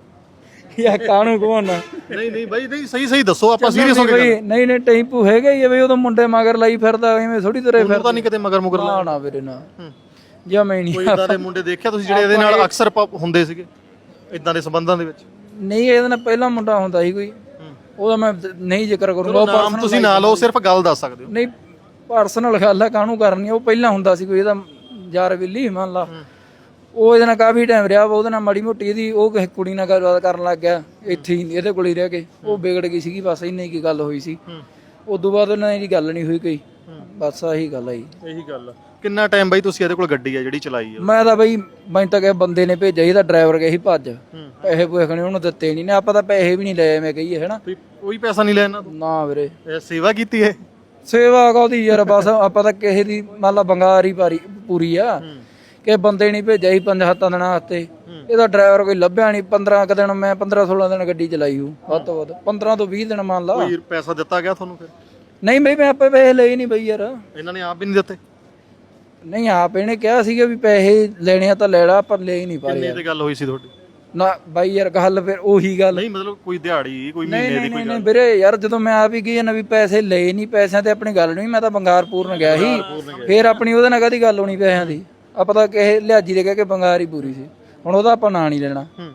ਯਾ ਕਾਣੂ ਕੋਣ ਨਹੀਂ ਨਹੀਂ ਬਾਈ ਨਹੀਂ ਸਹੀ ਸਹੀ ਦੱਸੋ ਆਪਾਂ ਸੀਰੀਅਸ ਹੋ ਬਈ ਨਹੀਂ ਨਹੀਂ ਟੈਂਪੂ ਹੈਗਾ ਹੀ ਆ ਬਈ ਉਦੋਂ ਮੁੰਡੇ ਮਗਰ ਲਾਈ ਫਿਰਦਾ ਐਵੇਂ ਥੋੜੀ ਤੁਰੇ ਤੁਹਾਨੂੰ ਤਾਂ ਨਹੀਂ ਕਿਤੇ ਮਗਰ ਮੁਗਰ ਨਾ ਨਾ ਵੀਰੇ ਨਾ। ਜਾਂ ਮੈਂ ਨਹੀਂ ਕੋਈ ਇਦਾਂ ਦੇ ਮੁੰਡੇ ਦੇਖਿਆ ਤੁਸੀਂ ਜਿਹੜੇ ਇਹਦੇ ਨਾਲ ਅਕਸਰ ਪ- ਹੁੰਦੇ ਸੀਗੇ? ਇਦਾਂ ਦੇ ਸੰਬੰਧਾਂ ਦੇ ਵਿੱਚ? ਨਹੀਂ ਇਹਦੇ ਨਾਲ ਪਹਿਲਾ ਮੁੰਡਾ ਹੁੰਦਾ ਸੀ ਕੋਈ। ਉਹਦਾ ਮੈਂ ਨਹੀਂ ਜ਼ਿਕਰ ਕਰੂੰਗਾ ਉਹ ਨਾਮ personal ਤੁਸੀਂ ਨਾ ਲਓ ਸਿਰਫ ਗੱਲ ਦੱਸ ਸਕਦੇ ਹੋ। ਨਹੀਂ ਪਰਸਨਲ ਗੱਲ ਆ ਕਾਹਨੂੰ ਕਰਨੀ ਉਹ ਪਹਿਲਾਂ ਹੁੰਦਾ ਸੀ ਕੋਈ ਇਹਦਾ ਯਾਰ ਬਿੱਲੀ ਮੰਨ ਲਾ। ਉਹ ਇਹਦੇ ਨਾਲ ਕਾਫੀ ਟਾਈਮ ਰਿਹਾ ਵਾ, ਉਹਦੇ ਨਾਲ ਮਾੜੀ ਮੋਟੀ ਇਹਦੀ ਉਹ ਕਿਸੇ ਕੁੜੀ ਨਾਲ ਗੱਲਬਾਤ ਕਰਨ ਲੱਗ ਗਿਆ ਇੱਥੇ ਹੀ ਇਹਦੇ ਕੋਲ ਹੀ ਰਹਿ ਕੇ। ਉਹ ਵਿਗੜ ਗਈ ਸੀਗੀ ਬਸ ਇੰਨੀ ਕੀ ਗੱਲ ਹੋਈ ਸੀ। ਉਦੋਂ ਬਾਅਦ ਉਹਨਾਂ ਦੀ ਗੱਲ ਨਹੀਂ ਹੋਈ ਕੋਈ। ਬਸ ਆਹੀ ਗੱਲ ਆਈ। ਇਹੀ ਗੱਲ ਆ। ਕਿੰਨਾ ਟਾਈਮ ਬਾਈ ਤੁਸੀਂ ਇਹਦੇ ਕੋਲ ਗੱਡੀ ਆ ਜਿਹੜੀ ਚਲਾਈ ਆ? ਮੈਂ ਤਾਂ ਬਈ ਮੈਨੂੰ ਤਾਂ ਕਿਹਾ ਬੰਦੇ ਨੇ ਭੇਜਿਆ ਤਾਂ ਡਰਾਈਵਰ ਗਿਆ ਸੀ ਭੱਜ। ਪੈਸੇ ਪੂਏ ਖਣੇ ਉਹਨੂੰ ਦਿੱਤੇ ਨਹੀਂ ਨੇ ਆਪਾਂ ਤਾਂ ਪੈਸੇ ਵੀ ਨਹੀਂ ਲਏ ਮੈਂ ਕਹੀਏ ਹੈਨਾ। ਕੋਈ- ਕੋਈ ਪੈਸਾ ਨਹੀਂ ਲਿਆ ਇਹਨਾਂ ਤੋਂ? ਨਾ ਵੀਰੇ। ਇਹ ਸੇਵਾ ਕੀਤੀ ਹੈ ਸੇਵਾ ਕਾਹਦੀ ਯਾਰ ਬਸ ਆਪਾਂ ਤਾਂ ਕਿਸੇ ਦੀ ਮੰਨ ਲਾ ਬੰਗਾਰ ਪਾਰੀ ਪੂਰੀ ਆ। ਕਿ ਬੰਦੇ ਨਹੀਂ ਭੇਜਿਆ ਸੀ ਪੰਜ ਹੱਤਾਂ ਦਿਨਾਂ ਵਾਸਤੇ। ਇਹਦਾ ਡਰਾਈਵਰ ਕੋਈ ਲੱਭਿਆ ਨਹੀਂ। 15 ਕ ਦਿਨ ਮੈਂ 15 16 ਦਿਨ ਗੱਡੀ ਚਲਾਈ ਹੂੰ ਵੱਧ ਤੋਂ ਵੱਧ। 15 ਤੋਂ 20 ਦਿਨ ਮੰਨ ਲਾ। ਕੋਈ ਪੈਸਾ ਦਿੱਤਾ ਗਿਆ ਤੁਹਾਨੂੰ ਫਿਰ? ਨਹੀਂ ਬਈ ਮੈਂ ਆਪੇ ਪੈਸੇ ਲਏ ਨਹੀਂ ਬਈ ਯਾਰ। ਇਹਨਾਂ ਨੇ ਆਪ ਵੀ ਨਹੀਂ ਦਿੱਤੇ? ਨਹੀਂ ਆਪ ਇਹਨੇ ਕਿਹਾ ਸੀਗਾ ਵੀ ਪੈਸੇ ਲੈਣੇ ਆ ਤਾਂ ਲੈ ਲਾ ਪਰ ਲੈ ਹੀ ਨਹੀਂ ਪਾਏ ਕਿੰਨੇ ਤੇ ਗੱਲ ਹੋਈ ਸੀ ਤੁਹਾਡੀ? ਨਾ ਬਾਈ ਯਾਰ ਗੱਲ ਫਿਰ ਉਹੀ ਗੱਲ। ਨਹੀਂ ਮਤਲਬ ਕੋਈ ਦਿਹਾੜੀ ਕੋਈ ਮਹੀਨੇ ਦੀ ਕੋਈ ਨਹੀਂ ਵੀਰੇ ਯਾਰ ਜਦੋਂ ਮੈਂ ਆਪ ਹੀ ਗਈ ਨਾ ਵੀ ਪੈਸੇ ਲਏ ਨਹੀਂ ਪੈਸਿਆਂ ਤੇ ਆਪਣੀ ਗੱਲ ਨਹੀਂ ਮੈਂ ਤਾਂ ਬੰਗਾਰ ਪੂਰਨ ਗਿਆ ਸੀ। ਫੇਰ ਆਪਣੀ ਉਹਦੇ ਨਾਲ ਕਦੀ ਗੱਲ ਹੋਣੀ ਪੈਸਿਆਂ ਦੀ? ਆਪਾਂ ਤਾਂ ਕਹੇ ਲਿਆਜੀ ਦੇ ਕਹਿ ਕੇ ਬੰਗਾਰ ਹੀ ਪੂਰੀ ਸੀ। ਹੁਣ ਉਹਦਾ ਆਪਾਂ ਨਾਂ ਨਹੀਂ ਲੈਣਾ। ਹੂੰ।